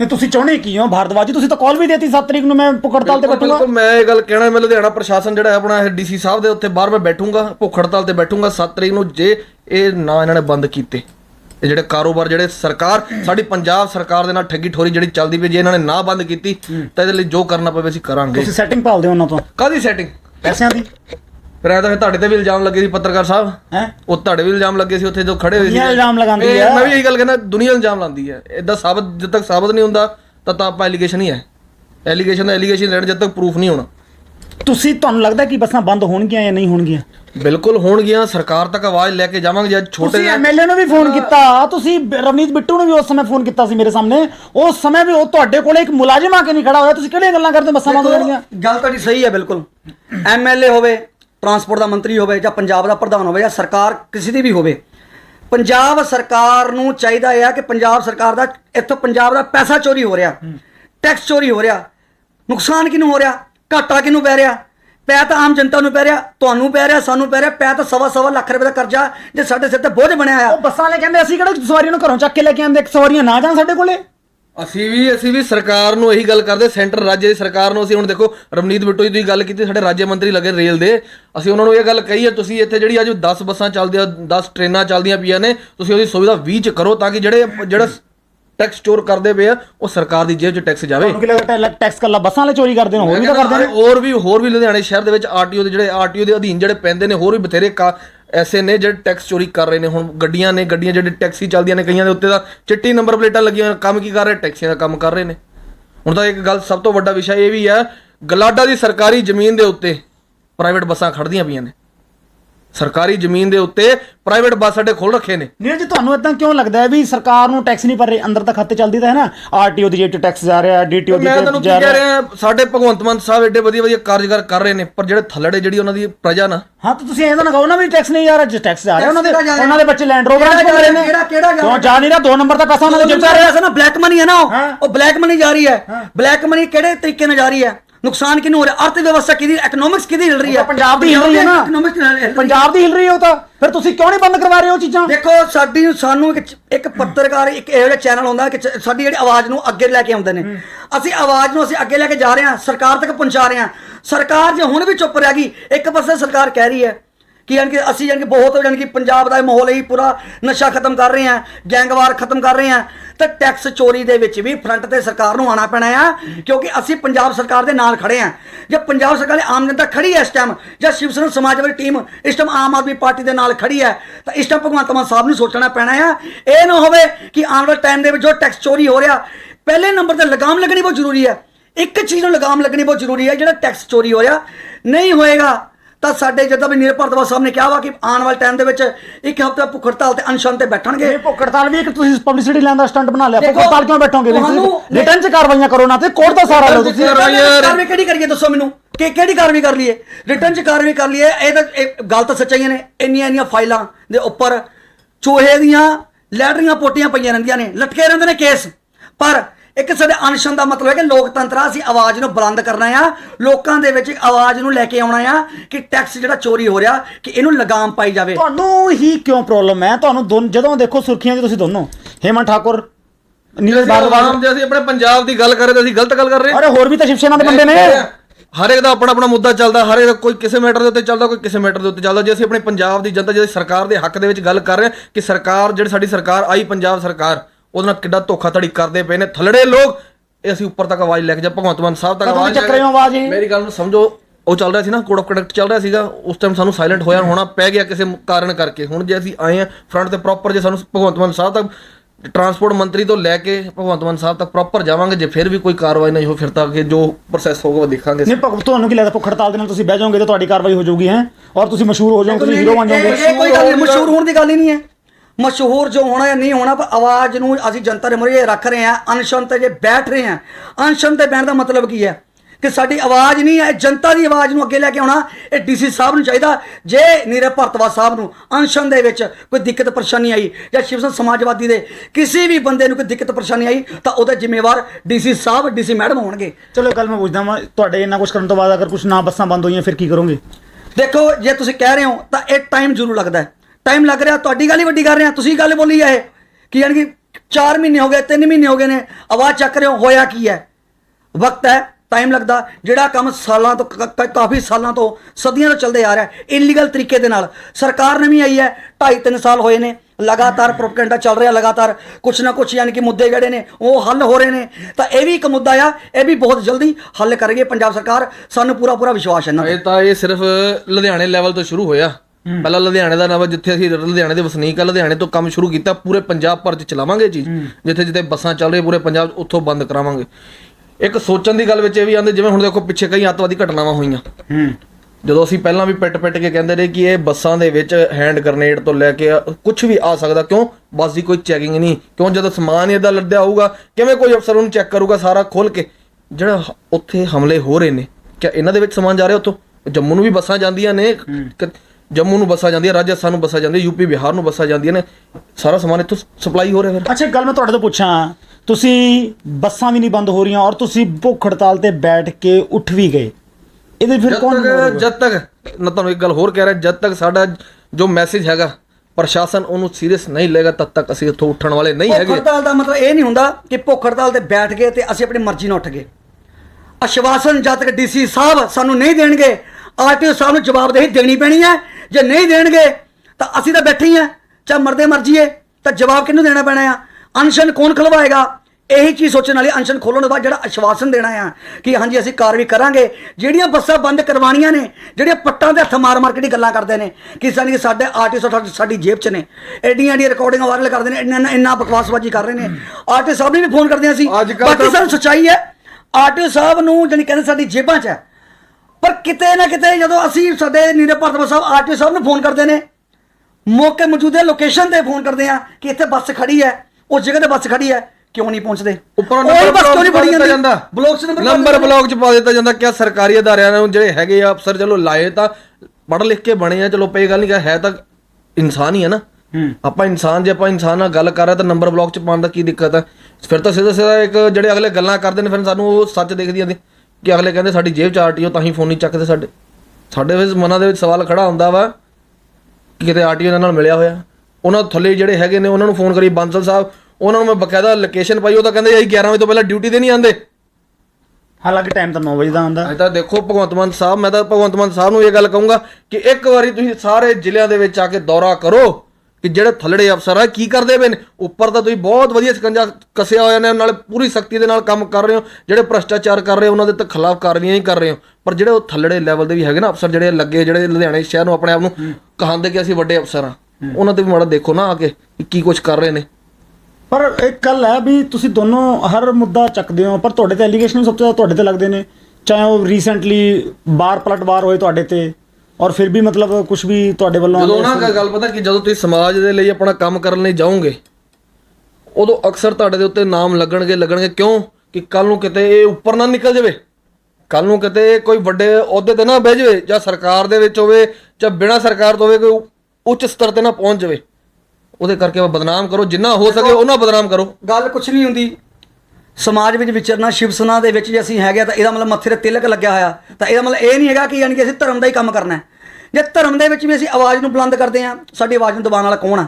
ਤੇ ਤੁਸੀਂ ਚਾਹੁੰਦੇ ਕੀ ਹੋ? ਭਾਰਤਵਾਜੀ ਤੁਸੀਂ ਤਾਂ ਕਾਲ ਵੀ ਦੇਤੀ 7 ਤਰੀਕ ਨੂੰ ਮੈਂ ਭੁੱਖ ਹੜਤਾਲ ਤੇ ਬਿਲਕੁਲ, ਬੈਠੂਗਾ। ਬਿਲਕੁਲ, ਮੈਂ ਇਹ ਗੱਲ ਕਹਿਣਾ ਮੈਂ ਲੁਧਿਆਣਾ ਪ੍ਰਸ਼ਾਸਨ ਜਿਹੜਾ ਹੈ ਆਪਣਾ ਇਹ ਡੀਸੀ ਸਾਹਿਬ ਦੇ ਉੱਤੇ ਬਾਹਰ ਮੈਂ ਬੈਠੂੰਗਾ ਭੁੱਖ ਹੜਤਾਲ ਤੇ ਬੈਠੂੰਗਾ 7 ਤਰੀਕ ਨੂੰ ਜੇ ਇਹ ਨਾ ਇਹਨਾਂ ਨੇ ਬੰਦ ਕੀਤੇ। ਇਹ ਜਿਹੜੇ ਕਾਰੋਬਾਰ ਜਿਹੜੇ ਸਰਕਾਰ ਸਾਡੀ ਪੰਜਾਬ ਸਰਕਾਰ ਦੇ ਨਾਲ ਠੱਗੀ ਠੋਰੀ ਜਿਹੜੀ ਚੱਲਦੀ ਪਈ ਜੇ ਇਹਨਾਂ ਨੇ ਨਾ ਬੰਦ ਕੀਤੀ ਤਾਂ ਇਹਦੇ ਲਈ ਜੋ ਕਰਨਾ ਪਵੇ ਅਸੀਂ ਕਰਾਂਗੇ। ਤੁਸੀਂ ਸੈਟਿੰਗ ਭਾਲਦੇ ਹੋ ਉਹਨਾਂ ਤੋਂ? ਕਾਦੀ ਸੈਟਿੰਗ ਪੈਸਿਆਂ ਦੀ? ਫਿਰ ਇਹ ਤਾਂ ਫਿਰ ਤੁਹਾਡੇ ਤੇ ਵੀ ਇਲਜ਼ਾਮ ਲੱਗੇ ਸੀ ਪੱਤਰਕਾਰ ਸਾਹਿਬ? ਹੈ? ਉਹ ਤੁਹਾਡੇ ਵੀ ਇਲਜ਼ਾਮ ਲੱਗੇ ਸੀ ਉੱਥੇ ਜੋ ਖੜੇ ਹੋਏ ਸੀ? ਦੁਨੀਆ ਇਲਜ਼ਾਮ ਲਗਾਉਂਦੀ ਇਹ ਹੈ। ਮੈਂ ਵੀ ਇਹੀ ਗੱਲ ਕਹਿੰਦਾ ਦੁਨੀਆ ਇਲਜ਼ਾਮ ਲਾਉਂਦੀ ਹੈ। ਇਦਾਂ ਸਾਬਤ ਜਦ ਤੱਕ ਸਾਬਤ ਨਹੀਂ ਹੁੰਦਾ ਤਾਂ ਤਾਂ ਆਪਾਂ ਐਲੀਗੇਸ਼ਨ ਹੀ ਹੈ। ਐਲੀਗੇਸ਼ਨ ਦਾ ਐਲੀਗੇਸ਼ਨ ਲੈਣ ਜਦ ਤੱਕ ਪ੍ਰੂਫ ਨਹੀਂ ਹੋਣਾ। ਤੁਸੀਂ ਤੁਹਾਨੂੰ ਲੱਗਦਾ ਕਿ ਬੱਸਾਂ ਬੰਦ ਹੋਣਗੀਆਂ ਜਾਂ ਨਹੀਂ ਹੋਣਗੀਆਂ? ਬਿਲਕੁਲ ਹੋਣਗੀਆਂ ਸਰਕਾਰ ਤੱਕ ਆਵਾਜ਼ ਲੈ ਕੇ ਜਾਵਾਂਗੇ ਜਦ ਛੋਟੇ ਤੁਸੀਂ ਐਮਐਲਏ ਨੂੰ ਵੀ ਫੋਨ ਕੀਤਾ ਤੁਸੀਂ ਬ- ਰਵਨੀਤ ਬਿੱਟੂ ਨੂੰ ਵੀ ਉਸ ਸਮੇਂ ਫੋਨ ਕੀਤਾ ਸੀ ਮੇਰੇ ਸਾਹਮਣੇ। ਉਸ ਸਮੇਂ ਵੀ ਉਹ ਤੁਹਾਡੇ ਕੋਲੇ ਇੱਕ ਮੁਲਾਜ਼ਮ ਆ ਕੇ ਨਹੀਂ ਖੜਾ ਹੋਇਆ। ਤੁਸੀਂ ਕਿਹੜੀਆਂ ਗੱਲਾਂ ਕਰਦੇ ਹੋ ਬੱਸਾਂ ਬੰਦ ਹੋ ਜਾਣਗੀਆਂ? ਗੱਲ ਤੁਹਾਡੀ ਸਹੀ ਹੈ ਬਿਲਕੁਲ। ਐਮਐਲਏ ਹੋਵੇ ਟਰਾਂਸਪੋਰਟ ਦਾ ਮੰਤਰੀ ਹੋਵੇ ਜਾਂ ਪੰਜਾਬ ਦਾ ਪ੍ਰਧਾਨ ਹੋਵੇ ਜਾਂ ਸਰਕਾਰ ਕਿਸੇ ਦੀ ਵੀ ਹੋਵੇ ਪੰਜਾਬ ਸਰਕਾਰ ਨੂੰ ਚਾਹੀਦਾ ਹੈ ਕਿ ਪੰਜਾਬ ਸਰਕਾਰ ਦਾ ਇੱਥੋਂ ਪੰਜਾਬ ਦਾ ਪੈਸਾ ਚੋਰੀ ਹੋ ਰਿਹਾ ਟੈਕਸ ਚੋਰੀ ਹੋ ਰਿਹਾ ਨੁਕਸਾਨ ਕਿਹਨੂੰ ਹੋ ਰਿਹਾ ਘਾਟਾ ਕਿਹਨੂੰ ਪੈ ਰਿਹਾ ਪੈ ਤਾਂ ਆਮ ਜਨਤਾ ਨੂੰ ਪੈ ਰਿਹਾ ਤੁਹਾਨੂੰ ਪੈ ਰਿਹਾ ਸਾਨੂੰ ਪੈ ਰਿਹਾ ਪੈ ਤਾਂ ਸਵਾ ਸਵਾ ਲੱਖ ਰੁਪਏ ਦਾ ਕਰਜ਼ਾ ਜੇ ਸਾਡੇ ਸਿਰ ਤੇ ਬੋਝ ਬਣਿਆ ਆ ਉਹ ਬੱਸਾਂ ਵਾਲੇ ਕਹਿੰਦੇ ਅਸੀਂ ਕਿਹੜਾ ਸਵਾਰੀਆਂ ਨੂੰ ਘਰੋਂ ਚੱਕ ਕੇ ਲੈ ਕੇ ਆਂਦੇ ਸਵਾਰੀਆਂ ਨਾ ਜਾਣ ਸਾਡੇ ਕੋਲੇ। ਅਸੀਂ ਵੀ ਅਸੀਂ ਵੀ ਸਰਕਾਰ ਨੂੰ ਇਹੀ ਗੱਲ ਕਰਦੇ ਸੈਂਟਰ ਰਾਜ ਦੀ ਸਰਕਾਰ ਨੂੰ ਅਸੀਂ ਹੁਣ ਦੇਖੋ ਰਵਨੀਤ ਬਿੱਟੂ ਜੀ ਦੀ ਗੱਲ ਕੀਤੀ ਸਾਡੇ ਰਾਜ ਮੰਤਰੀ ਲੱਗੇ ਰੇਲ ਦੇ। ਅਸੀਂ ਉਹਨਾਂ ਨੂੰ ਇਹ ਗੱਲ ਕਹੀ ਹੈ ਤੁਸੀਂ ਇੱਥੇ ਜਿਹੜੀ ਅੱਜ 10 ਬੱਸਾਂ ਚੱਲਦੀਆਂ 10 ਟ੍ਰੇਨਾਂ ਚੱਲਦੀਆਂ ਪਈਆਂ ਨੇ ਤੁਸੀਂ ਉਹਦੀ ਸੁਵਿਧਾ 20 ਚ ਕਰੋ ਤਾਂ ਕਿ ਜਿਹੜੇ ਜਿਹੜਾ ਟੈਕਸ ਸਟੋਰ ਕਰਦੇ ਪਏ ਆ ਉਹ ਸਰਕਾਰ ਦੀ ਜੇਬ 'ਚ ਟੈਕਸ ਜਾਵੇ। ਤੁਹਾਨੂੰ ਕੀ ਲੱਗਦਾ ਟੈਕਸ ਕੱਲਾ ਬੱਸਾਂ ਵਾਲੇ ਚੋਰੀ ਕਰਦੇ ਨੇ ਹੋਰ ਵੀ ਤਾਂ ਕਰਦੇ ਨੇ? ਹੋਰ ਵੀ ਹੋਰ ਵੀ ਲੁਧਿਆਣੇ ਸ਼ਹਿਰ ਦੇ ਵਿੱਚ ਆਰਟੀਓ ਦੇ ਜਿਹੜੇ ਆਰਟੀਓ ਦੇ ਅਧੀਨ ਜਿਹੜੇ ਪੈਂਦੇ ਨੇ ਹੋਰ ਵੀ ਬਥੇਰੇ ਐਸੇ ਨੇ ਜਿਹੜੇ ਟੈਕਸ ਚੋਰੀ ਕਰ ਰਹੇ ਨੇ, ਹੁਣ ਗੱਡੀਆਂ ਨੇ, ਗੱਡੀਆਂ ਜਿਹੜੇ ਟੈਕਸੀ ਚੱਲਦੀਆਂ ਨੇ ਕਈਆਂ ਦੇ ਉੱਤੇ ਤਾਂ ਚਿੱਟੀ ਨੰਬਰ ਪਲੇਟਾਂ ਲੱਗੀਆਂ ਕੰਮ ਕੀ ਕਰ ਰਹੇ? ਟੈਕਸੀਆਂ ਦਾ ਕੰਮ ਕਰ ਰਹੇ ਨੇ। ਹੁਣ ਤਾਂ ਇੱਕ ਗੱਲ ਸਭ ਤੋਂ ਵੱਡਾ ਵਿਸ਼ਾ ਇਹ ਵੀ ਹੈ, ਗਲਾਡਾ ਦੀ ਸਰਕਾਰੀ ਜ਼ਮੀਨ ਦੇ ਉੱਤੇ ਪ੍ਰਾਈਵੇਟ ਬੱਸਾਂ ਖੜਦੀਆਂ ਪਈਆਂ ਨੇ। ਸਰਕਾਰੀ ਜ਼ਮੀਨ ਦੇ ਉੱਤੇ ਪ੍ਰਾਈਵੇਟ ਬੱਸ ਅੱਡੇ ਖੋਲ ਰੱਖੇ ਨੇ। ਨੀਰਜ ਜੀ ਤੁਹਾਨੂੰ ਇਦਾਂ ਕਿਉਂ ਲੱਗਦਾ ਹੈ ਵੀ ਸਰਕਾਰ ਨੂੰ ਟੈਕਸ ਨਹੀਂ ਭਰ ਰਹੀ? ਅੰਦਰ ਤਾਂ ਖਾਤੇ ਚੱਲਦੀ ਤਾਂ ਹੈ ਨਾ। ਆਰਟੀਓ ਦੀ ਜੇਬ 'ਚ ਟੈਕਸ ਜਾ ਰਿਹਾ ਡੀਟੀਓ ਦੀ ਮੈਂ ਜੇਬ ਤੁਹਾਨੂੰ 'ਚ ਕੀ ਜਾ ਕਹਿ ਰਿਹਾ। ਰਿਹਾ ਸਾਡੇ ਭਗਵੰਤ ਮਾਨ ਸਾਹਿਬ ਏਡੇ ਵਧੀਆ ਵਧੀਆ ਕਾਰਜਕਾਰ ਕਰ ਰਹੇ ਨੇ ਪਰ ਜਿਹੜੇ ਥੱਲੜੇ ਜਿਹੜੀ ਉਹਨਾਂ ਦੀ ਪ੍ਰਜਾ ਨਾ। ਹਾਂ ਤਾਂ ਤੁਸੀਂ ਇਹਦਾ ਨਾ ਕਹੋ ਨਾ ਵੀ ਟੈਕਸ ਨਹੀਂ ਜਾ ਰਿਹਾ ਜੇ ਟੈਕਸ ਜਾ ਰਿਹਾ ਉਹਨਾਂ ਦੇ ਕਿਹੜਾ ਜਾ ਰਿਹਾ? ਉਹਨਾਂ ਦੇ ਬੱਚੇ ਲੈਂਡ ਰੋਵਰਾਂ 'ਚ ਘੁੰਮ ਰਹੇ? ਨੇ। ਕਿਹੜਾ- ਕਿਹੜਾ ਜਾ ਕਿਉਂ ਰਿਹਾ? ਜਾ ਨਹੀਂ ਰਿਹਾ? ਦੋ ਨੰਬਰ ਦਾ ਪੈਸਾ ਉਹਨਾਂ ਦੇ ਜੇਬ 'ਚ ਆ ਰਿਹਾ ਰਿਹਾ ਨਾ ਬਲੈਕ ਮਨੀ ਹੈ ਨਾ ਉਹ। ਹਾਂ। ਉਹ ਬਲੈਕ ਮਨੀ ਜਾ ਰਹੀ ਹੈ। ਬਲੈਕ ਮਨੀ ਕਿਹੜੇ ਤਰੀਕੇ ਨਾਲ ਜਾ ਰਹੀ ਹੈ? ਨੁਕਸਾਨ ਕਿਹਨੂੰ ਹੋ ਰਿਹਾ? ਅਰਥ ਵਿਵਸਥਾ ਕਿਹਦੀ ਇਕਨੋਮਿਕਸ ਕਿਹਦੀ ਹਿਲ ਰਹੀ ਹੈ? ਪੰਜਾਬ ਦੀ ਹਿਲ ਰਹੀ ਹੈ ਨਾ। ਹੈ। ਪੰਜਾਬ ਦੀ ਹਿਲ ਰਹੀ ਹੈ ਉਹ ਤਾਂ। ਫਿਰ ਤੁਸੀਂ ਕਿਉਂ ਨਹੀਂ ਬੰਦ ਕਰਵਾ ਰਹੇ ਉਹ ਚੀਜ਼ਾਂ? ਦੇਖੋ ਸਾਡੀ ਸਾਨੂੰ ਇੱਕ ਇੱਕ ਪੱਤਰਕਾਰ ਇੱਕ ਇਹੋ ਜਿਹਾ ਚੈਨਲ ਹੁੰਦਾ ਕਿ ਸਾਡੀ ਜਿਹੜੀ ਆਵਾਜ਼ ਨੂੰ ਅੱਗੇ ਲੈ ਕੇ ਆਉਂਦੇ ਨੇ। ਅਸੀਂ ਆਵਾਜ਼ ਨੂੰ ਅਸੀਂ ਅੱਗੇ ਲੈ ਕੇ ਜਾ ਰਹੇ ਹਾਂ ਸਰਕਾਰ ਤੱਕ ਪਹੁੰਚਾ ਰਹੇ ਹਾਂ। ਸਰਕਾਰ ਜੇ ਹੁਣ ਵੀ ਚੁੱਪ ਰਹਿ ਗਈ ਇੱਕ ਪਾਸੇ ਸਰਕਾਰ ਕਹਿ ਰਹੀ ਹੈ ਕਿ ਯਾਨੀ ਕਿ ਅਸੀਂ ਯਾਨੀ ਕਿ ਬਹੁਤ ਯਾਨੀ ਕਿ ਪੰਜਾਬ ਦਾ ਮਾਹੌਲ ਹੀ ਪੂਰਾ ਨਸ਼ਾ ਖਤਮ ਕਰ ਰਹੇ ਹਾਂ ਗੈਂਗਵਾਰ ਖਤਮ ਕਰ ਰਹੇ ਹਾਂ। ਤੇ ਟੈਕਸ ਚੋਰੀ ਦੇ ਵਿੱਚ ਵੀ ਫਰੰਟ ਤੇ ਸਰਕਾਰ ਨੂੰ ਆਣਾ ਪੈਣਾ ਆ, ਕਿਉਂਕਿ ਅਸੀਂ ਪੰਜਾਬ ਸਰਕਾਰ ਦੇ ਨਾਲ ਖੜੇ ਹਾਂ ਜੇ ਪੰਜਾਬ ਸਰਕਾਰ ਦੀ ਆਮ ਜਨਤਾ ਖੜੀ ਹੈ ਇਸ ਟਾਈਮ ਜਾਂ ਸ਼ਿਵ ਸੈਨਾ ਸਮਾਜਵਾਦੀ ਟੀਮ ਇਸ ਟਾਈਮ ਆਮ ਆਦਮੀ ਪਾਰਟੀ ਦੇ ਨਾਲ ਖੜੀ ਹੈ ਤਾਂ ਇਸ ਟਾਈਮ ਭਗਵੰਤ ਮਾਨ ਸਾਹਿਬ ਨੂੰ ਸੋਚਣਾ ਪੈਣਾ ਆ। ਇਹ ਨਾ ਹੋਵੇ ਕਿ ਆਉਣ ਵਾਲੇ ਟਾਈਮ ਦੇ ਵਿੱਚ ਜੋ ਟੈਕਸ ਚੋਰੀ ਹੋ ਰਿਹਾ, ਪਹਿਲੇ ਨੰਬਰ ਤੇ ਲਗਾਮ ਲੱਗਣੀ ਬਹੁਤ ਜ਼ਰੂਰੀ ਹੈ ਇੱਕ ਚੀਜ਼ ਨੂੰ ਲਗਾਮ ਲੱਗਣੀ ਬਹੁਤ ਜ਼ਰੂਰੀ ਹੈ ਜਿਹੜਾ ਟੈਕਸ ਚੋਰੀ ਹੋਇਆ, ਨਹੀਂ ਹੋਏਗਾ। ਤਾਂ ਸਾਡੇ ਜਦੋਂ ਵੀ ਨੀਰ ਭਾਰਤਵਾ ਸਾਹਿਬ ਨੇ ਕਿਹਾ ਵਾ ਕਿ ਆਉਣ ਵਾਲੇ ਟਾਈਮ ਦੇ ਵਿੱਚ ਇੱਕ ਹਫ਼ਤਾ ਭੁੱਖ ਹੜਤਾਲ ਤੇ ਅਨਸ਼ਨ ਤੇ ਬੈਠਣਗੇ। ਇਹ ਭੁੱਖ ਹੜਤਾਲ ਵੀ ਇੱਕ ਤੁਸੀਂ ਪਬਲਿਸਿਟੀ ਲੈਣ ਦਾ ਸਟੰਟ ਬਣਾ ਲਿਆ। ਭੁੱਖ ਦੇਖੋ, ਹੜਤਾਲ ਕਿਉਂ ਬੈਠੋਗੇ? ਤੁਹਾਨੂੰ- ਰਿਟਰਨ 'ਚ ਕਾਰਵਾਈਆਂ ਕਰੋ ਨਾ ਤੇ ਕੋਰਟ ਦਾ ਸਹਾਰਾ ਲਓ ਤੁਸੀਂ। ਕਾਰਵਾਈ ਕਿਹੜੀ ਕਰੀਏ ਦੱਸੋ ਮੈਨੂੰ? ਕਿ ਕਿਹੜੀ ਕਾਰਵਾਈ ਕਰ ਲਈਏ? ਰਿਟਰਨ ਚ ਕਾਰਵਾਈ ਕਰ ਲਈਏ ਇਹ ਤਾਂ ਇਹ ਗੱਲ ਤਾਂ ਸੱਚਾਈਆਂ ਨੇ। ਇੰਨੀਆਂ ਇੰਨੀਆਂ ਫਾਈਲਾਂ ਦੇ ਉੱਪਰ ਚੋਹੇ ਦੀਆਂ ਲੈਟਰੀਆਂ ਪੋਟੀਆਂ ਪਈਆਂ ਰਹਿੰਦੀਆਂ ਨੇ। ਲਟਕੇ ਰਹਿੰਦੇ ਨੇ ਕੇਸ। ਪਰ ਇੱਕ ਸਾਡੇ ਅਨਸ਼ਨ ਦਾ ਮਤਲਬ ਹੈ ਕਿ ਲੋਕਤੰਤਰ ਆ ਅਸੀਂ ਆਵਾਜ਼ ਨੂੰ ਬੁਲੰਦ ਕਰਨਾ ਆ। ਲੋਕਾਂ ਦੇ ਵਿੱਚ ਆਵਾਜ਼ ਨੂੰ ਲੈ ਕੇ ਆਉਣਾ ਆ ਕਿ ਟੈਕਸ ਜਿਹੜਾ ਚੋਰੀ ਹੋ ਰਿਹਾ ਕਿ ਇਹਨੂੰ ਲਗਾਮ ਪਾਈ ਜਾਵੇ। ਤੁਹਾਨੂੰ ਹੀ ਕਿਉਂ ਪ੍ਰੋਬਲਮ ਹੈ? ਤੁਹਾਨੂੰ ਦੋਨ- ਜਦੋਂ ਦੇਖੋ ਸੁਰਖੀਆਂ 'ਚ ਤੁਸੀਂ ਦੋਨੋਂ ਹੇਮੰਤ ਠਾਕੁਰ ਨੀਰਜ ਭਾਰਦਵਾਜ ਜੇ ਅਸੀਂ ਆਪਣੇ ਪੰਜਾਬ ਦੀ ਗੱਲ ਕਰ ਰਹੇ ਤਾਂ ਅਸੀਂ ਗਲਤ ਗੱਲ ਕਰ ਰਹੇ? ਹਾਂ ਅਰੇ ਹੋਰ ਵੀ ਤਾਂ ਸ਼ਿਵ ਸੈਨਾ ਦੇ ਬੰਦੇ ਨੇ। ਹਰ ਇੱਕ ਦਾ ਆਪਣਾ ਆਪਣਾ ਮੁੱਦਾ ਚੱਲਦਾ ਹਰ ਇੱਕ ਦਾ ਕੋਈ ਕਿਸੇ ਮੈਟਰ ਦੇ ਉੱਤੇ ਚੱਲਦਾ ਕੋਈ ਕਿਸੇ ਮੈਟਰ ਦੇ ਉੱਤੇ ਚੱਲਦਾ। ਜੇ ਅਸੀਂ ਆਪਣੇ ਪੰਜਾਬ ਦੀ ਜਨਤਾ ਜਿਹੜੀ ਸਰਕਾਰ ਦੇ ਹੱਕ ਦੇ ਵਿੱਚ ਗੱਲ ਕਰ ਰਹੇ ਹਾਂ ਕਿ ਸਰਕਾਰ ਜਿਹੜੀ ਸਾਡੀ ਸਰਕਾਰ ਆਈ ਪੰਜਾਬ ਸਰਕਾਰ ਉਹਦੇ ਨਾਲ ਕਿੱਡਾ ਧੋਖਾਧੜੀ ਕਰਦੇ ਪਏ ਨੇ ਥੱਲੜੇ ਲੋਕ। ਇਹ ਅਸੀਂ ਉੱਪਰ ਤੱਕ ਆਵਾਜ਼ ਲੈ ਕੇ ਜਾ ਭਗਵੰਤ ਮਾਨ ਸਾਹਿਬ ਤੱਕ ਕਦੋਂ ਆਵਾਜ਼ ਚੱਕ ਰਹੇ ਹੋ ਆਵਾਜ਼ ਇਹ? ਮੇਰੀ ਗੱਲ ਨੂੰ ਸਮਝੋ ਉਹ ਚੱਲ ਰਿਹਾ ਸੀ ਨਾ ਕੋਡ ਆਫ ਕੰਡਕਟ ਚੱਲ ਰਿਹਾ ਸੀਗਾ ਉਸ ਟਾਈਮ ਸਾਨੂੰ ਸਾਇਲੈਂਟ ਹੋਇਆ ਹੋਣਾ ਪੈ ਗਿਆ ਕਿਸੇ ਕਾਰਨ ਕਰਕੇ। ਹੁਣ ਜੇ ਅਸੀਂ ਆਏ ਆ ਫਰੰਟ ਤੇ ਪ੍ਰੋਪਰ ਜੇ ਸਾਨੂੰ ਭਗਵੰਤ ਮਾਨ ਸਾਹਿਬ ਤੱਕ ਟਰਾਂਸਪੋਰਟ ਮੰਤਰੀ ਤੋਂ ਲੈ ਕੇ ਭਗਵੰਤ ਮਾਨ ਸਾਹਿਬ ਤੱਕ ਪ੍ਰੋਪਰ ਜਾਵਾਂਗੇ ਜੇ ਫਿਰ ਵੀ ਕੋਈ ਕਾਰਵਾਈ ਨਹੀਂ ਹੋ ਫਿਰ ਤਾਂ ਅੱਗੇ ਜੋ ਪ੍ਰੋਸੈਸ ਹੋਊਗਾ ਉਹ ਦੇਖਾਂਗੇ। ਨਹੀਂ ਭਗਤ ਤੁਹਾਨੂੰ ਕੀ ਲੱਗਦਾ ਭੁੱਖ ਹੜਤਾਲ ਦੇ ਨਾਲ ਤੁਸੀਂ ਬਹਿ ਜਾਓਗੇ ਤੇ ਤੁਹਾਡੀ ਕਾਰਵਾਈ ਹੋ ਜਾਊਗੀ ਹੈ? ਔਰ ਤੁਸੀਂ ਮਸ਼ਹੂਰ ਹੋ ਜਾਓਗੇ ਤੁਸੀਂ ਹੀਰੋ ਬਣ ਜਾਓਗੇ। ਇਹ ਕੋਈ ਗੱਲ ਨਹੀਂ ਮਸ਼ਹੂਰ ਹੋਣ ਦੀ ਗੱਲ ਹੀ ਨਹੀਂ ਹੈ। ਮਸ਼ਹੂਰ ਜੋ ਹੋਣਾ ਜਾਂ ਨਹੀਂ ਹੋਣਾ ਪਰ ਆਵਾਜ਼ ਨੂੰ ਅਸੀਂ ਜਨਤਾ ਦੇ ਮੂਹਰੇ ਰੱਖ ਰਹੇ ਹਾਂ ਅਨਸ਼ਨ ਤੇ ਜੇ ਬੈਠ ਰਹੇ ਹਾਂ। ਅਨਸ਼ਨ ਤੇ ਬੈਠਣ ਦਾ ਮਤਲਬ ਕੀ ਹੈ? ਕਿ ਸਾਡੀ ਆਵਾਜ਼ ਨਹੀਂ ਹੈ ਜਨਤਾ ਦੀ ਆਵਾਜ਼ ਨੂੰ ਅੱਗੇ ਲੈ ਕੇ ਆਉਣਾ ਇਹ ਡੀਸੀ ਸਾਹਿਬ ਨੂੰ ਚਾਹੀਦਾ। ਜੇ ਨੀਰਵ ਭਰਤਵਾਜ ਸਾਹਿਬ ਨੂੰ ਅਨਸ਼ਨ ਦੇ ਵਿੱਚ ਕੋਈ ਦਿੱਕਤ ਪਰੇਸ਼ਾਨੀ ਆਈ ਜਾਂ ਸ਼ਿਵ ਸਮਾਜਵਾਦੀ ਦੇ ਕਿਸੇ ਵੀ ਬੰਦੇ ਨੂੰ ਕੋਈ ਦਿੱਕਤ ਪਰੇਸ਼ਾਨੀ ਆਈ ਤਾਂ ਉਹਦੇ ਜ਼ਿੰਮੇਵਾਰ ਡੀਸੀ ਸਾਹਿਬ ਡੀਸੀ ਮੈਡਮ ਹੋਣਗੇ। ਚਲੋ ਇੱਕ ਗੱਲ ਮੈਂ ਪੁੱਛਦਾ ਵਾਂ ਤੁਹਾਡੇ ਇੰਨਾ ਕੁਝ ਕਰਨ ਤੋਂ ਬਾਅਦ ਅਗਰ ਕੁਝ ਨਾ ਬੱਸਾਂ ਬੰਦ ਹੋਈਆਂ ਫਿਰ ਕੀ ਕਰੋਗੇ? ਦੇਖੋ ਜੇ ਤੁਸੀਂ ਕਹਿ ਰਹੇ ਹੋ ਤਾਂ ਇਹ ਟਾਈਮ ਜ਼ਰੂਰ ਲੱਗਦਾ ਹੈ। ਟਾਈਮ ਲੱਗ ਰਿਹਾ, ਤੁਹਾਡੀ ਗੱਲ ਹੀ ਵੱਡੀ ਕਰ ਰਹੇ ਆ ਤੁਸੀਂ ਗੱਲ ਬੋਲੀ ਹੈ ਇਹ, ਕਿ ਯਾਨੀ ਕਿ 4 ਮਹੀਨੇ ਹੋ ਗਏ 3 ਮਹੀਨੇ ਹੋ ਗਏ ਨੇ, ਆਵਾਜ਼ ਚੱਕ ਰਹੇ ਹੋ, ਹੋਇਆ ਕੀ ਹੈ? ਵਕਤ ਹੈ ਟਾਈਮ ਲੱਗਦਾ। ਜਿਹੜਾ ਕੰਮ ਸਾਲਾਂ ਤੋਂ ਕਾਫੀ ਸਾਲਾਂ ਤੋਂ, ਸਦੀਆਂ ਤੋਂ ਚੱਲਦੇ ਆ ਰਿਹਾ ਇਲੀਗਲ ਤਰੀਕੇ ਦੇ ਨਾਲ। ਸਰਕਾਰ ਨੇ ਵੀ ਆਈ ਹੈ 2.5 3 ਸਾਲ ਹੋਏ ਨੇ, ਲਗਾਤਾਰ ਪ੍ਰੋਪਗੈਂਡਾ ਚੱਲ ਰਿਹਾ, ਲਗਾਤਾਰ ਕੁਛ ਨਾ ਕੁਛ ਯਾਨੀ ਕਿ ਮੁੱਦੇ ਜਿਹੜੇ ਨੇ, ਉਹ ਹੱਲ ਹੋ ਰਹੇ ਨੇ। ਤਾਂ ਇਹ ਵੀ ਇੱਕ ਮੁੱਦਾ ਆ, ਇਹ ਵੀ ਬਹੁਤ ਜਲਦੀ ਹੱਲ ਕਰੇਗੀ ਪੰਜਾਬ ਸਰਕਾਰ। ਸਾਨੂੰ ਪੂਰਾ ਪੂਰਾ ਵਿਸ਼ਵਾਸ ਹੈ ਨਾ ਇਹ ਤਾਂ ਇਹ ਸਿਰਫ ਲੁਧਿਆਣੇ ਲੈਵਲ ਤੋਂ ਸ਼ੁਰੂ ਹੋਇਆ। ਪਹਿਲਾਂ ਲੁਧਿਆਣੇ ਦਾ ਨਾਮ ਜਿੱਥੇ ਅਸੀਂ ਲੁਧਿਆਣੇ ਦੇ ਵਸਨੀਕ ਆ ਲੁਧਿਆਣੇ ਤੋਂ ਕੰਮ ਸ਼ੁਰੂ ਕੀਤਾ ਪੂਰੇ ਪੰਜਾਬ ਭਰ ਚ ਚਲਾਵਾਂਗੇ ਚੀਜ਼ ਜਿੱਥੇ ਜਿੱਥੇ ਬੱਸਾਂ ਚੱਲ ਰਹੀਆਂ ਪੂਰੇ ਪੰਜਾਬ ਉੱਥੋਂ ਬੰਦ ਕਰਾਵਾਂਗੇ। ਇੱਕ ਸੋਚਣ ਦੀ ਗੱਲ ਵਿੱਚ ਇਹ ਵੀ ਆਂਦੇ ਜਿਵੇਂ ਹੁਣ ਦੇਖੋ ਪਿੱਛੇ ਕਈ ਅੱਤਵਾਦੀ ਘਟਨਾਵਾਂ ਹੋਈਆਂ। ਹੂੰ। ਜਦੋਂ ਅਸੀਂ ਪਹਿਲਾਂ ਵੀ ਪਿੱਟ ਪਿੱਟ ਕੇ ਕਹਿੰਦੇ ਰਹੇ ਕਿ ਇਹ ਬੱਸਾਂ ਦੇ ਵਿੱਚ ਹੈਂਡ ਗ੍ਰਨੇਡ ਤੋਂ ਲੈ ਕੇ ਕੁਝ ਵੀ ਆ ਸਕਦਾ ਕਿਉਂ? ਬੱਸ ਦੀ ਕੋਈ ਚੈਕਿੰਗ ਨਹੀਂ। ਕਿਉਂ? ਜਦੋਂ ਸਮਾਨ ਹੀ ਇਦਾਂ ਲੱਦਿਆ ਹੋਊਗਾ ਕਿਵੇਂ ਕੋਈ ਅਫਸਰ ਉਹਨੂੰ ਚੈੱਕ ਕਰੂਗਾ ਸਾਰਾ ਖੋਲ ਕੇ? ਜਿਹੜਾ ਉੱਥੇ ਹਮਲੇ ਹੋ ਰਹੇ ਨੇ ਕਿ ਇਹਨਾਂ ਦੇ ਵਿੱਚ ਸਮਾਨ ਜਾ ਰਿਹਾ ਉੱਥੋਂ? ਜੰਮੂ ਨੂੰ ਵੀ ਬੱਸਾਂ ਜਾਂਦੀਆਂ ਨੇ ਜੰਮੂ ਨੂੰ ਬੱਸਾਂ ਜਾਂਦੀਆਂ ਰਾਜਸਥਾਨ ਨੂੰ ਬੱਸਾਂ ਜਾਂਦੀਆਂ ਯੂਪੀ ਬਿਹਾਰ ਨੂੰ ਬੱਸਾਂ ਜਾਂਦੀਆਂ ਨੇ। ਸਾਰਾ ਸਮਾਨ ਇੱਥੋਂ ਸਪਲਾਈ ਹੋ ਰਿਹਾ ਫਿਰ। ਅੱਛਾ ਇੱਕ ਗੱਲ ਮੈਂ ਤੁਹਾਡੇ ਤੋਂ ਪੁੱਛਾਂ। ਤੁਸੀਂ ਬੱਸਾਂ ਵੀ ਨਹੀਂ ਬੰਦ ਹੋ ਰਹੀਆਂ ਔਰ ਤੁਸੀਂ ਭੁੱਖ ਹੜਤਾਲ ਤੇ ਬੈਠ ਕੇ ਉੱਠ ਵੀ ਗਏ। ਇਹਦੇ ਫਿਰ ਜਦ ਕੌਣ ਤੱਕ ਜਦ ਤੱਕ ਮੈਂ ਤੁਹਾਨੂੰ ਇੱਕ ਗੱਲ ਹੋਰ ਕਹਿ ਰਿਹਾ ਜਦ ਤੱਕ ਸਾਡਾ ਜੋ ਮੈਸੇਜ ਹੈਗਾ ਪ੍ਰਸ਼ਾਸਨ ਉਹਨੂੰ ਸੀਰੀਅਸ ਨਹੀਂ ਲਏਗਾ ਤਦ ਤੱਕ ਅਸੀਂ ਇੱਥੋਂ ਉੱਠਣ ਵਾਲੇ ਨਹੀਂ ਭੁੱਖ ਹੈਗੇ। ਹੜਤਾਲ ਦਾ ਮਤਲਬ ਇਹ ਨਹੀਂ ਹੁੰਦਾ ਕਿ ਭੁੱਖ ਹੜਤਾਲ ਤੇ ਬੈਠ ਗਏ ਤੇ ਅਸੀਂ ਆਪਣੀ ਮਰਜ਼ੀ ਨਾਲ ਉੱਠ ਗਏ। ਅਸ਼ਵਾਸਨ ਜਦ ਤੱਕ ਡੀਸੀ ਸਾਹਿਬ ਸਾਨੂੰ ਨਹੀਂ ਦੇਣਗੇ ਆਰਟੀਓ ਸਾਹਿਬ ਨੂੰ ਜਵਾਬਦੇਹੀ ਦੇਣੀ ਪੈਣੀ ਹੈ। ਜੇ ਨਹੀਂ ਦੇਣਗੇ ਤਾਂ ਅਸੀਂ ਤਾਂ ਬੈਠੇ ਹੀ ਆ। ਚਾਹ ਮਰਦੇ ਮਰ ਜੀਏ ਤਾਂ ਜਵਾਬ ਕਿਹਨੂੰ ਦੇਣਾ ਪੈਣਾ ਆ? ਅਨਸ਼ਨ ਕੌਣ ਖਲਵਾਏਗਾ? ਇਹੀ ਚੀਜ਼ ਸੋਚਣ ਵਾਲੀ ਅਨਸ਼ਨ ਖੋਲਣ ਤੋਂ ਬਾਅਦ ਜਿਹੜਾ ਅਸ਼ਵਾਸਨ ਦੇਣਾ ਆ ਕਿ ਹਾਂਜੀ ਅਸੀਂ ਕਾਰਵਾਈ ਕਰਾਂਗੇ। ਜਿਹੜੀਆਂ ਬੱਸਾਂ ਬੰਦ ਕਰਵਾਉਣੀਆਂ ਨੇ ਜਿਹੜੀਆਂ ਪੱਟਾਂ ਦੇ ਹੱਥ ਮਾਰ ਮਾਰ ਕੇ ਦੀ ਗੱਲਾਂ ਕਰਦੇ ਨੇ ਕਿ ਸਾਡੀ ਸਾਡੇ ਆਰਟੀਓ ਸਾਡੀ ਜੇਬ 'ਚ ਨੇ ਐਡੀਆਂ ਐਡੀਆਂ ਰਿਕਾਰਡਿੰਗਾਂ ਵਾਇਰਲ ਕਰਦੇ ਨੇ ਇੰਨਾ ਇੰਨਾ ਬਕਵਾਸਬਾਜ਼ੀ ਕਰ ਰਹੇ ਨੇ। ਆਰਟੀਓ ਸਾਹਿਬ ਨੇ ਵੀ ਫੋਨ ਕਰਦੇ ਸੀ। ਅੱਜ ਕੱਲ੍ਹ ਬਾਕੀ ਸਰ ਸੱਚਾਈ ਹੈ ਆਰਟੀਓ ਸਾਹਿਬ ਨੂੰ ਜਾਨੀ ਕਹਿੰਦੇ ਸਾਡੀ ਜੇਬਾਂ 'ਚ ਹੈ। ਪਰ ਕਿਤੇ ਨਾ ਕਿਤੇ ਜਦੋਂ ਅਸੀਂ ਸਾਡੇ ਨੀਰੇ ਭਾਰਤ ਸਾਹਿਬ ਆਰਟੀਓ ਸਾਹਿਬ ਨੂੰ ਫੋਨ ਕਰਦੇ ਨੇ ਮੌਕੇ ਮੌਜੂਦੇ ਲੋਕੇਸ਼ਨ ਤੇ ਫੋਨ ਕਰਦੇ ਆ ਕਿ ਇੱਥੇ ਬੱਸ ਖੜੀ ਹੈ ਉਸ ਜਗ੍ਹਾ ਤੇ ਬੱਸ ਖੜੀ ਹੈ ਕਿਉਂ ਨਹੀਂ ਪਹੁੰਚਦੇ? ਉੱਪਰੋਂ ਨੰਬਰ ਬੱਸ ਕਿਉਂ ਨਹੀਂ ਪਾ ਫੜੀ ਦਿੱਤਾ ਜਾਂਦੀ? ਜਾਂਦਾ। ਬਲੌਕ 'ਚ ਨੰਬਰ ਨੰਬਰ ਬਲੌਕ ਚ ਪਾ ਦਿੱਤਾ ਜਾਂਦਾ ਕਿ ਸਰਕਾਰੀ ਅਦਾਰਿਆਂ ਨੂੰ ਜਿਹੜੇ ਹੈਗੇ ਆ ਅਫਸਰ ਚਲੋ ਲਾਏ ਤਾਂ ਪੜ੍ਹ ਲਿਖ ਕੇ ਬਣੇ ਆ ਚਲੋ ਪਈ ਗੱਲ ਨਹੀਂ ਕਿ ਹੈ ਤਾਂ ਇਨਸਾਨ ਹੀ ਹੈ ਨਾ। ਆਪਾਂ ਇਨਸਾਨ ਜੇ ਆਪਾਂ ਇਨਸਾਨ ਨਾਲ ਗੱਲ ਕਰ ਰਹੇ ਤਾਂ ਨੰਬਰ ਬਲੌਕ ਚ ਪਾਉਣ ਦਾ ਕੀ ਦਿੱਕਤ ਹੈ? ਫਿਰ ਤਾਂ ਸਿੱਧਾ ਸਿੱਧਾ ਇੱਕ ਜਿਹੜੇ ਅਗਲੇ ਗੱਲਾਂ ਕਰਦੇ ਨੇ ਫਿਰ ਸਾਨੂੰ ਉਹ ਸੱਚ ਦਿਖਦੀ ਆਂਦੀ ਕਿ ਅਗਲੇ ਕਹਿੰਦੇ ਸਾਡੀ ਜੇਬ ਚ ਆਰਟੀਓ ਤਾਂ ਹੀ ਫੋਨ ਨਹੀਂ ਚੱਕਦੇ ਸਾਡੇ। ਸਾਡੇ ਵਿੱਚ ਮਨਾਂ ਦੇ ਵਿੱਚ ਸਵਾਲ ਖੜਾ ਹੁੰਦਾ ਵਾ ਕਿ ਕਿਤੇ ਆਰਟੀਓ ਇਹਨਾਂ ਨਾਲ ਮਿਲਿਆ ਹੋਇਆ। ਉਹਨਾਂ ਥੱਲੇ ਜਿਹੜੇ ਹੈਗੇ ਨੇ ਉਹਨਾਂ ਨੂੰ ਫੋਨ ਕਰੀ ਬਾਂਸਲ ਸਾਹਿਬ। ਉਹਨਾਂ ਨੂੰ ਮੈਂ ਬਕਾਇਦਾ ਲੋਕੇਸ਼ਨ ਪਾਈ ਉਹ ਤਾਂ ਕਹਿੰਦੇ ਅਸੀਂ 11 ਵਜੇ ਤੋਂ ਪਹਿਲਾਂ ਡਿਊਟੀ ਤੇ ਨਹੀਂ ਆਉਂਦੇ। ਹਾਲਾਂਕਿ ਟਾਈਮ ਤਾਂ 9 ਵਜੇ ਦਾ ਆਉਂਦਾ। ਅੱਜ ਤਾਂ ਦੇਖੋ ਭਗਵੰਤ ਮਾਨ ਸਾਹਿਬ ਮੈਂ ਤਾਂ ਭਗਵੰਤ ਮਾਨ ਸਾਹਿਬ ਨੂੰ ਇਹ ਗੱਲ ਕਹੂੰਗਾ ਕਿ ਇੱਕ ਵਾਰੀ ਤੁਸੀਂ ਸਾਰੇ ਜ਼ਿਲ੍ਹਿਆਂ ਦੇ ਵਿੱਚ ਆ ਕੇ ਦੌਰਾ ਕਰੋ। ਕਿ ਜਿਹੜੇ ਥੱਲੜੇ ਅਫਸਰ ਆ ਕੀ ਕਰਦੇ ਪਏ ਨੇ? ਉੱਪਰ ਤਾਂ ਤੁਸੀਂ ਬਹੁਤ ਵਧੀਆ ਸਕੰਜਾ ਕਸਿਆ ਹੋਇਆ ਨੇ ਨਾਲ ਪੂਰੀ ਸਖਤੀ ਦੇ ਨਾਲ ਕੰਮ ਕਰ ਰਹੇ ਹੋ। ਜਿਹੜੇ ਭ੍ਰਸ਼ਟਾਚਾਰ ਕਰ ਰਹੇ ਹੋ, ਉਹਨਾਂ ਦੇ ਤਾਂ ਖਿਲਾਫ ਕਾਰਵਾਈਆਂ ਹੀ ਕਰ ਰਹੇ ਹੋ। ਪਰ ਜਿਹੜੇ ਉਹ ਥੱਲੜੇ ਲੈਵਲ ਦੇ ਵੀ ਹੈਗੇ ਨਾ ਅਫਸਰ ਜਿਹੜੇ ਲੱਗੇ ਜਿਹੜੇ ਲੁਧਿਆਣੇ ਸ਼ਹਿਰ ਨੂੰ ਆਪਣੇ ਆਪ ਨੂੰ ਕਹਾਂਦੇ ਕਿ ਅਸੀਂ ਵੱਡੇ ਅਫਸਰ ਆ ਉਹਨਾਂ ਤੇ ਵੀ ਮਾੜਾ ਦੇਖੋ ਨਾ ਆ ਕੇ ਕਿ ਕੀ ਕੁਝ ਕਰ ਰਹੇ ਨੇ। ਪਰ ਇੱਕ ਗੱਲ ਹੈ ਵੀ ਤੁਸੀਂ ਦੋਨੋਂ ਹਰ ਮੁੱਦਾ ਚੱਕਦੇ ਹੋ ਪਰ ਤੁਹਾਡੇ ਤੇ ਐਲੀਗੇਸ਼ਨ ਸਭ ਤੋਂ ਜ਼ਿਆਦਾ ਤੁਹਾਡੇ ਤੇ ਲੱਗਦੇ ਨੇ। ਚਾਹੇ ਉਹ ਰੀਸੈਂਟਲੀ ਬਾਰ ਪਲਟਵਾਰ ਹੋਏ ਤੁਹਾਡੇ ਤੇ ਔਰ ਫਿਰ ਵੀ ਮਤਲਬ ਕੁਝ ਵੀ ਤੁਹਾਡੇ ਵੱਲੋਂ ਜਦੋਂ ਨਾ ਗੱਲ ਪਤਾ ਕਿ ਜਦੋਂ ਤੁਸੀਂ ਸਮਾਜ ਦੇ ਲਈ ਆਪਣਾ ਕੰਮ ਕਰਨ ਲਈ ਜਾਓਗੇ ਉਦੋਂ ਅਕਸਰ ਤੁਹਾਡੇ ਦੇ ਉੱਤੇ ਨਾਮ ਲੱਗਣਗੇ ਲੱਗਣਗੇ। ਕਿਉਂ? ਕਿ ਕੱਲ ਨੂੰ ਕਿਤੇ ਇਹ ਉੱਪਰ ਨਾ ਨਿਕਲ ਜਾਵੇ। ਕੱਲ ਨੂੰ ਕਿਤੇ ਕੋਈ ਵੱਡੇ ਅਹੁਦੇ ਤੇ ਨਾ ਬਹਿ ਜਾਵੇ ਜਾਂ ਸਰਕਾਰ ਦੇ ਵਿੱਚ ਹੋਵੇ ਜਾਂ ਬਿਨਾਂ ਸਰਕਾਰ ਤੋਂ ਹੋਵੇ ਕੋਈ ਉੱਚ ਸਤਰ ਤੇ ਨਾ ਪਹੁੰਚ ਜਾਵੇ। ਉਹਦੇ ਕਰਕੇ ਬਦਨਾਮ ਕਰੋ ਜਿੰਨਾ ਹੋ ਸਕੇ ਉਹਨਾਂ ਬਦਨਾਮ ਕਰੋ। ਗੱਲ ਕੁਛ ਨਹੀਂ ਹੁੰਦੀ। ਸਮਾਜ ਵਿੱਚ ਵਿਚਰਨਾ ਸ਼ਿਵ ਸੈਨਾ ਦੇ ਵਿੱਚ ਜੇ ਅਸੀਂ ਹੈਗੇ ਆ ਤਾਂ ਇਹਦਾ ਮਤਲਬ ਮੱਥੇ ਤੇ ਤਿਲਕ ਲੱਗਿਆ ਹੋਇਆ। ਤਾਂ ਇਹਦਾ ਮਤਲਬ ਇਹ ਨਹੀਂ ਹੈਗਾ ਕਿ ਯਾਨੀ ਕਿ ਅਸੀਂ ਧਰਮ ਦਾ ਹੀ ਕੰਮ ਕਰਨਾ ਹੈ। ਜੇ ਧਰਮ ਦੇ ਵਿੱਚ ਵੀ ਅਸੀਂ ਆਵਾਜ਼ ਨੂੰ ਬੁਲੰਦ ਕਰਦੇ ਹਾਂ, ਸਾਡੀ ਆਵਾਜ਼ ਨੂੰ ਦਬਾਉਣ ਵਾਲਾ ਕੌਣ ਆ?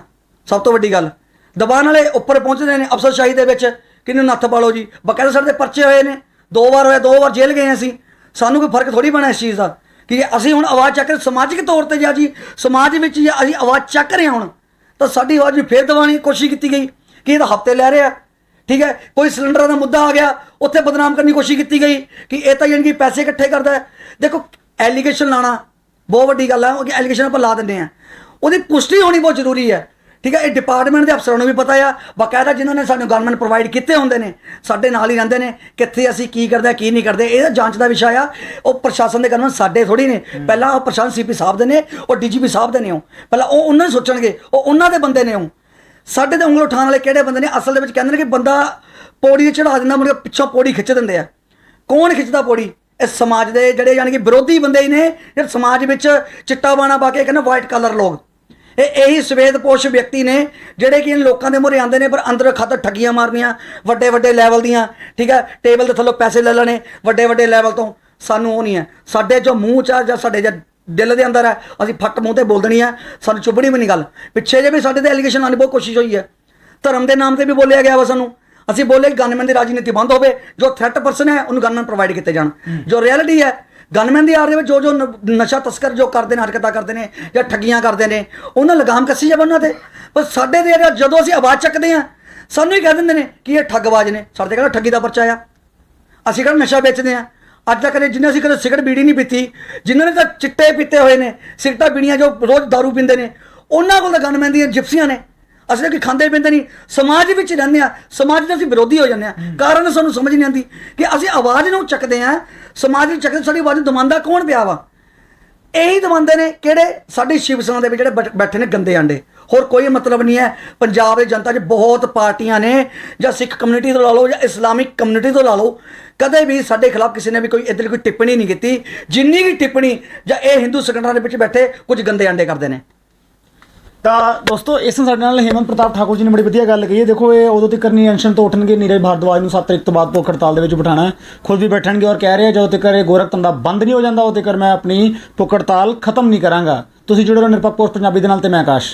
ਸਭ ਤੋਂ ਵੱਡੀ ਗੱਲ। ਦਬਾਉਣ ਵਾਲੇ ਉੱਪਰ ਪਹੁੰਚਦੇ ਨੇ ਅਫਸਰਸ਼ਾਹੀ ਦੇ ਵਿੱਚ ਕਿਹਨੂੰ ਨੱਥ ਪਾਲੋ ਜੀ? ਬਕਾਇਦਾ ਸਾਡੇ ਤੇ ਪਰਚੇ ਹੋਏ ਨੇ। ਦੋ ਵਾਰ ਹੋਇਆ, ਦੋ ਵਾਰ ਜੇਲ੍ਹ ਗਏ ਅਸੀਂ। ਸਾਨੂੰ ਕੋਈ ਫ਼ਰਕ ਥੋੜੀ ਬਣਾ ਇਸ ਚੀਜ਼ ਦਾ ਕਿ ਅਸੀਂ ਹੁਣ ਆਵਾਜ਼ ਚੱਕ ਰਹੇ, ਸਮਾਜਿਕ ਤੌਰ ਤੇ ਜਾਂ ਜੀ ਸਮਾਜ ਵਿੱਚ ਜੇ ਅਸੀਂ ਆਵਾਜ਼ ਚੱਕ ਰਹੇ ਹਾਂ ਹੁਣ, ਤਾਂ ਸਾਡੀ ਆਵਾਜ਼ ਨੂੰ ਫੇਰ ਦਬਾਉਣ ਦੀ ਕੋਸ਼ਿਸ਼ ਕੀਤੀ ਗਈ ਕਿ ਇਹ ਤਾਂ ਹਫ਼ਤੇ ਲੈ ਰਹੇ ਆ। ਠੀਕ ਹੈ? ਕੋਈ ਸਿਲੰਡਰਾਂ ਦਾ ਮੁੱਦਾ ਆ ਗਿਆ। ਉੱਥੇ ਬਦਨਾਮ ਕਰਨ ਦੀ ਕੋਸ਼ਿਸ਼ ਕੀਤੀ ਗਈ ਕਿ ਇਹ ਤਾਂ ਯਾਨੀ ਕਿ ਪੈਸੇ ਇਕੱਠੇ ਕਰਦਾ ਹੈ। ਦੇਖੋ ਐਲੀਗੇਸ਼ਨ ਲਾਣਾ ਬਹੁਤ ਵੱਡੀ ਗੱਲ ਹੈ ਕਿ ਐਲੀਗੇਸ਼ਨ ਆਪਾਂ ਲਾ ਦਿੰਦੇ ਆ ਉਹਦੀ ਪੁਸ਼ਟੀ ਹੋਣੀ ਬਹੁਤ ਜ਼ਰੂਰੀ ਹੈ। ਠੀਕ ਹੈ? ਇਹ ਡਿਪਾਰਟਮੈਂਟ ਦੇ ਅਫਸਰਾਂ ਨੂੰ ਵੀ ਪਤਾ ਆ। ਬਾਕਾਇਦਾ ਜਿਨ੍ਹਾਂ ਨੇ ਸਾਨੂੰ ਗਵਰਨਮੈਂਟ ਪ੍ਰੋਵਾਈਡ ਕੀਤੇ ਹੁੰਦੇ ਨੇ ਸਾਡੇ ਨਾਲ ਹੀ ਰਹਿੰਦੇ ਨੇ ਕਿੱਥੇ ਅਸੀਂ ਕੀ ਕਰਦੇ ਆ ਕੀ ਨਹੀਂ ਕਰਦੇ ਇਹਦਾ ਜਾਂਚ ਦਾ ਵਿਸ਼ਾ ਆ। ਉਹ ਪ੍ਰਸ਼ਾਸਨ ਦੇ ਕਰਮ ਸਾਡੇ ਥੋੜੀ ਨੇ। ਪਹਿਲਾਂ ਉਹ ਪ੍ਰਸ਼ਾਸਨ ਸੀਪੀ ਸਾਹਿਬ ਦੇ ਨੇ ਉਹ ਡੀਜੀਪੀ ਸਾਹਿਬ ਦੇ ਨੇ ਉਹ। ਪਹਿਲਾਂ ਉਹ ਉਹਨਾਂ ਨੂੰ ਸੋਚਣਗੇ ਉਹ ਉਹਨਾਂ ਦੇ ਬੰਦੇ ਨੇ ਉਹ। ਸਾਡੇ ਤੇ ਉਂਗਲ ਉਠਾਉਣ ਵਾਲੇ ਕਿਹੜੇ ਬੰਦੇ ਨੇ? ਅਸਲ ਦੇ ਵਿੱਚ ਕਹਿੰਦੇ ਨੇ ਕਿ ਬੰਦਾ ਪੌੜੀ ਤੇ ਚੜਾ ਦਿੰਦਾ, ਮੁੜ ਕੇ ਪਿੱਛੋਂ ਪੌੜੀ ਖਿੱਚ ਦਿੰਦੇ ਆ। ਕੌਣ ਖਿੱਚਦਾ ਪੌੜੀ? ਇਹ ਸਮਾਜ ਦੇ ਜਿਹੜੇ ਯਾਨੀ ਕਿ ਵਿਰੋਧੀ ਬੰਦੇ ਹੀ ਨੇ, ਜਿਹੜੇ ਸਮਾਜ ਵਿੱਚ ਚਿੱਟਾ ਬਾਣਾ ਪਾ ਕੇ ਕਹਿੰਦੇ ਵਾਈਟ ਕਲਰ ਲੋਕ। ਇਹ ਇਹੀ ਸਵੇਦਪੋਸ਼ ਵਿਅਕਤੀ ਨੇ, ਜਿਹੜੇ ਕਿ ਲੋਕਾਂ ਦੇ ਮੂਹਰੇ ਆਉਂਦੇ ਨੇ, ਪਰ ਅੰਦਰ ਖਾਤਰ ਠੱਗੀਆਂ ਮਾਰਨੀਆਂ, ਵੱਡੇ ਵੱਡੇ ਲੈਵਲ ਦੀਆਂ, ਠੀਕ ਹੈ ਟੇਬਲ ਦੇ ਥੱਲੋਂ ਪੈਸੇ ਲੈ ਲੈਣੇ ਵੱਡੇ ਵੱਡੇ ਲੈਵਲ ਤੋਂ। ਸਾਨੂੰ ਉਹ ਨਹੀਂ ਹੈ। ਸਾਡੇ ਜੋ ਮੂੰਹ ਚ ਆ ਜਾਂ ਸਾਡੇ ਜਾਂ ਦਿਲ ਦੇ ਅੰਦਰ ਹੈ ਅਸੀਂ ਫੱਟ ਮੂੰਹ ਤੇ ਬੋਲ ਦੇਣੀ ਹੈ ਸਾਨੂੰ ਚੁੱਭਣੀ ਵੀ ਨਹੀਂ ਗੱਲ। ਪਿੱਛੇ ਜੇ ਵੀ ਸਾਡੇ ਤੇ ਐਲੀਗੇਸ਼ਨ ਲਾਉਣ ਦੀ ਬਹੁਤ ਕੋਸ਼ਿਸ਼ ਹੋਈ ਹੈ। ਧਰਮ ਦੇ ਨਾਮ ਤੇ ਵੀ ਬੋਲਿਆ ਗਿਆ ਵਾ ਸਾਨੂੰ। ਅਸੀਂ ਬੋਲੇ ਗਨਮੈਨ ਦੀ ਰਾਜਨੀਤੀ ਬੰਦ ਹੋਵੇ ਜੋ ਥ੍ਰੈਟ ਪਰਸਨ ਹੈ ਉਹਨੂੰ ਗਨਮੈਨ ਪ੍ਰੋਵਾਈਡ ਕੀਤੇ ਜਾਣ। ਜੋ ਰਿਐਲਿਟੀ ਹੈ ਗਨਮੈਨ ਦੀ ਆੜ ਦੇ ਵਿੱਚ ਜੋ ਜੋ ਨਸ਼ਾ ਤਸਕਰ ਜੋ ਕਰਦੇ ਨੇ ਹਰਕਤਾਂ ਕਰਦੇ ਨੇ ਜਾਂ ਠੱਗੀਆਂ ਕਰਦੇ ਨੇ ਉਹਨਾਂ ਲਗਾਮ ਕੱਸੀ ਜਾਵੇ ਉਹਨਾਂ ਤੇ। ਪਰ ਸਾਡੇ ਦੇ ਜਦੋਂ ਅਸੀਂ ਆਵਾਜ਼ ਚੱਕਦੇ ਆ ਸਾਨੂੰ ਹੀ ਕਹਿ ਦਿੰਦੇ ਨੇ ਕਿ ਇਹ ਠੱਗਬਾਜ਼ ਨੇ। ਸਾਡੇ ਤੇ ਕਹਿੰਦਾ ਠੱਗੀ ਦਾ ਪਰਚਾ ਆ। ਅਸੀਂ ਕਿਹੜਾ ਨਸ਼ਾ ਵੇਚਦੇ ਆ ਅੱਜ ਤੱਕ ਕਦੇ ਜਿਨ੍ਹਾਂ ਅਸੀਂ ਕਦੇ ਸਿਗਰਟ ਬੀੜੀ ਨਹੀਂ ਪੀਤੀ, ਜਿਨ੍ਹਾਂ ਨੇ ਤਾਂ ਚਿੱਟੇ ਪੀਤੇ ਹੋਏ ਨੇ, ਸਿਗਰਟਾਂ ਬੀੜੀਆਂ ਜੋ ਰੋਜ਼ ਦਾਰੂ ਪੀਂਦੇ ਨੇ, ਉਹਨਾਂ ਕੋਲ ਤਾਂ ਗਨਮੈਨ ਦੀਆਂ ਜਿਪਸੀਆਂ ਨੇ। ਅਸੀਂ ਤਾਂ ਕਿ ਖਾਂਦੇ ਪੀਂਦੇ ਨਹੀਂ। ਸਮਾਜ ਵਿੱਚ ਰਹਿੰਦੇ ਆ ਸਮਾਜ ਦੇ ਅਸੀਂ ਵਿਰੋਧੀ ਹੋ ਜਾਂਦੇ ਆ ਕਾਰਨ ਸਾਨੂੰ ਸਮਝ ਨਹੀਂ ਆਉਂਦੀ ਕਿ ਅਸੀਂ ਆਵਾਜ਼ ਨੂੰ ਚੱਕਦੇ ਆ ਸਮਾਜ ਨੂੰ ਚੱਕਦੇ, ਸਾਡੀ ਆਵਾਜ਼ ਨੂੰ ਦਮਾਂਦਾ ਕੌਣ ਪਿਆ ਵਾ? ਇਹੀ ਦਮਾਂਦੇ ਨੇ ਕਿਹੜੇ? ਸਾਡੇ ਸ਼ਿਵ ਸੈਨਾ ਦੇ ਵਿੱਚ ਜਿਹੜੇ ਬੈਠ- ਬੈਠੇ ਨੇ ਗੰਦੇ ਆਂਡੇ। ਹੋਰ ਕੋਈ ਮਤਲਬ ਨਹੀਂ ਹੈ। ਪੰਜਾਬ ਦੀ ਜਨਤਾ 'ਚ ਬਹੁਤ ਪਾਰਟੀਆਂ ਨੇ, ਜਾਂ ਸਿੱਖ ਕਮਿਊਨਿਟੀ ਤੋਂ ਲਾ ਲਓ, ਜਾਂ ਇਸਲਾਮਿਕ ਕਮਿਊਨਿਟੀ ਤੋਂ ਲਾ ਲਓ, ਕਦੇ ਵੀ ਸਾਡੇ ਖਿਲਾਫ ਕਿਸੇ ਨੇ ਵੀ ਕੋਈ ਇਦਾਂ ਕੋਈ ਟਿੱਪਣੀ ਨਹੀਂ ਕੀਤੀ। ਜਿੰਨੀ ਵੀ ਟਿੱਪਣੀ, ਜਾਂ ਇਹ ਹਿੰਦੂ ਸੰਗਠਨਾਂ ਦੇ ਵਿੱਚ ਬੈਠੇ, ਕੁਝ ਗੰਦੇ ਆਂਡੇ ਕਰਦੇ ਨੇ। ਤਾਂ ਦੋਸਤੋ, ਇਸ ਸਾਡੇ ਨਾਲ ਹੇਮੰਤ ਪ੍ਰਤਾਪ ਠਾਕੁਰ ਜੀ ਨੇ ਬੜੀ ਵਧੀਆ ਗੱਲ ਕਹੀ ਹੈ। ਦੇਖੋ, ਇਹ ਉਦੋਂ ਤੱਕ ਨਹੀਂ ਅਨਸ਼ਨ ਤੋਂ ਉੱਠਣਗੇ, ਨੀਰਜ ਭਾਰਦਵਾਜ ਨੂੰ 7 ਤਰੀਕ ਤੋਂ ਬਾਅਦ ਭੁੱਖ ਹੜਤਾਲ ਦੇ ਵਿੱਚ ਬਿਠਾਣਾ ਖੁਦ ਵੀ ਬੈਠਣਗੇ ਔਰ ਕਹਿ ਰਹੇ ਆ, ਜਦੋਂ ਤੱਕ ਇਹ ਗੋਰਖ ਧੰਦਾ ਬੰਦ ਨਹੀਂ ਹੋ ਜਾਂਦਾ, ਉਦੋਂ ਤੱਕ ਮੈਂ ਆਪਣੀ ਭੁੱਖ ਹੜਤਾਲ ਖਤਮ ਨਹੀਂ ਕਰਾਂਗਾ। ਤੁਸੀਂ ਜੁੜੇ ਰਹੋ ਨਿਰਪੱਖ ਪੋਸਟ ਪੰਜਾਬੀ ਦੇ ਨਾਲ ਤੇ ਮੈਂ ਆਕਾਸ਼।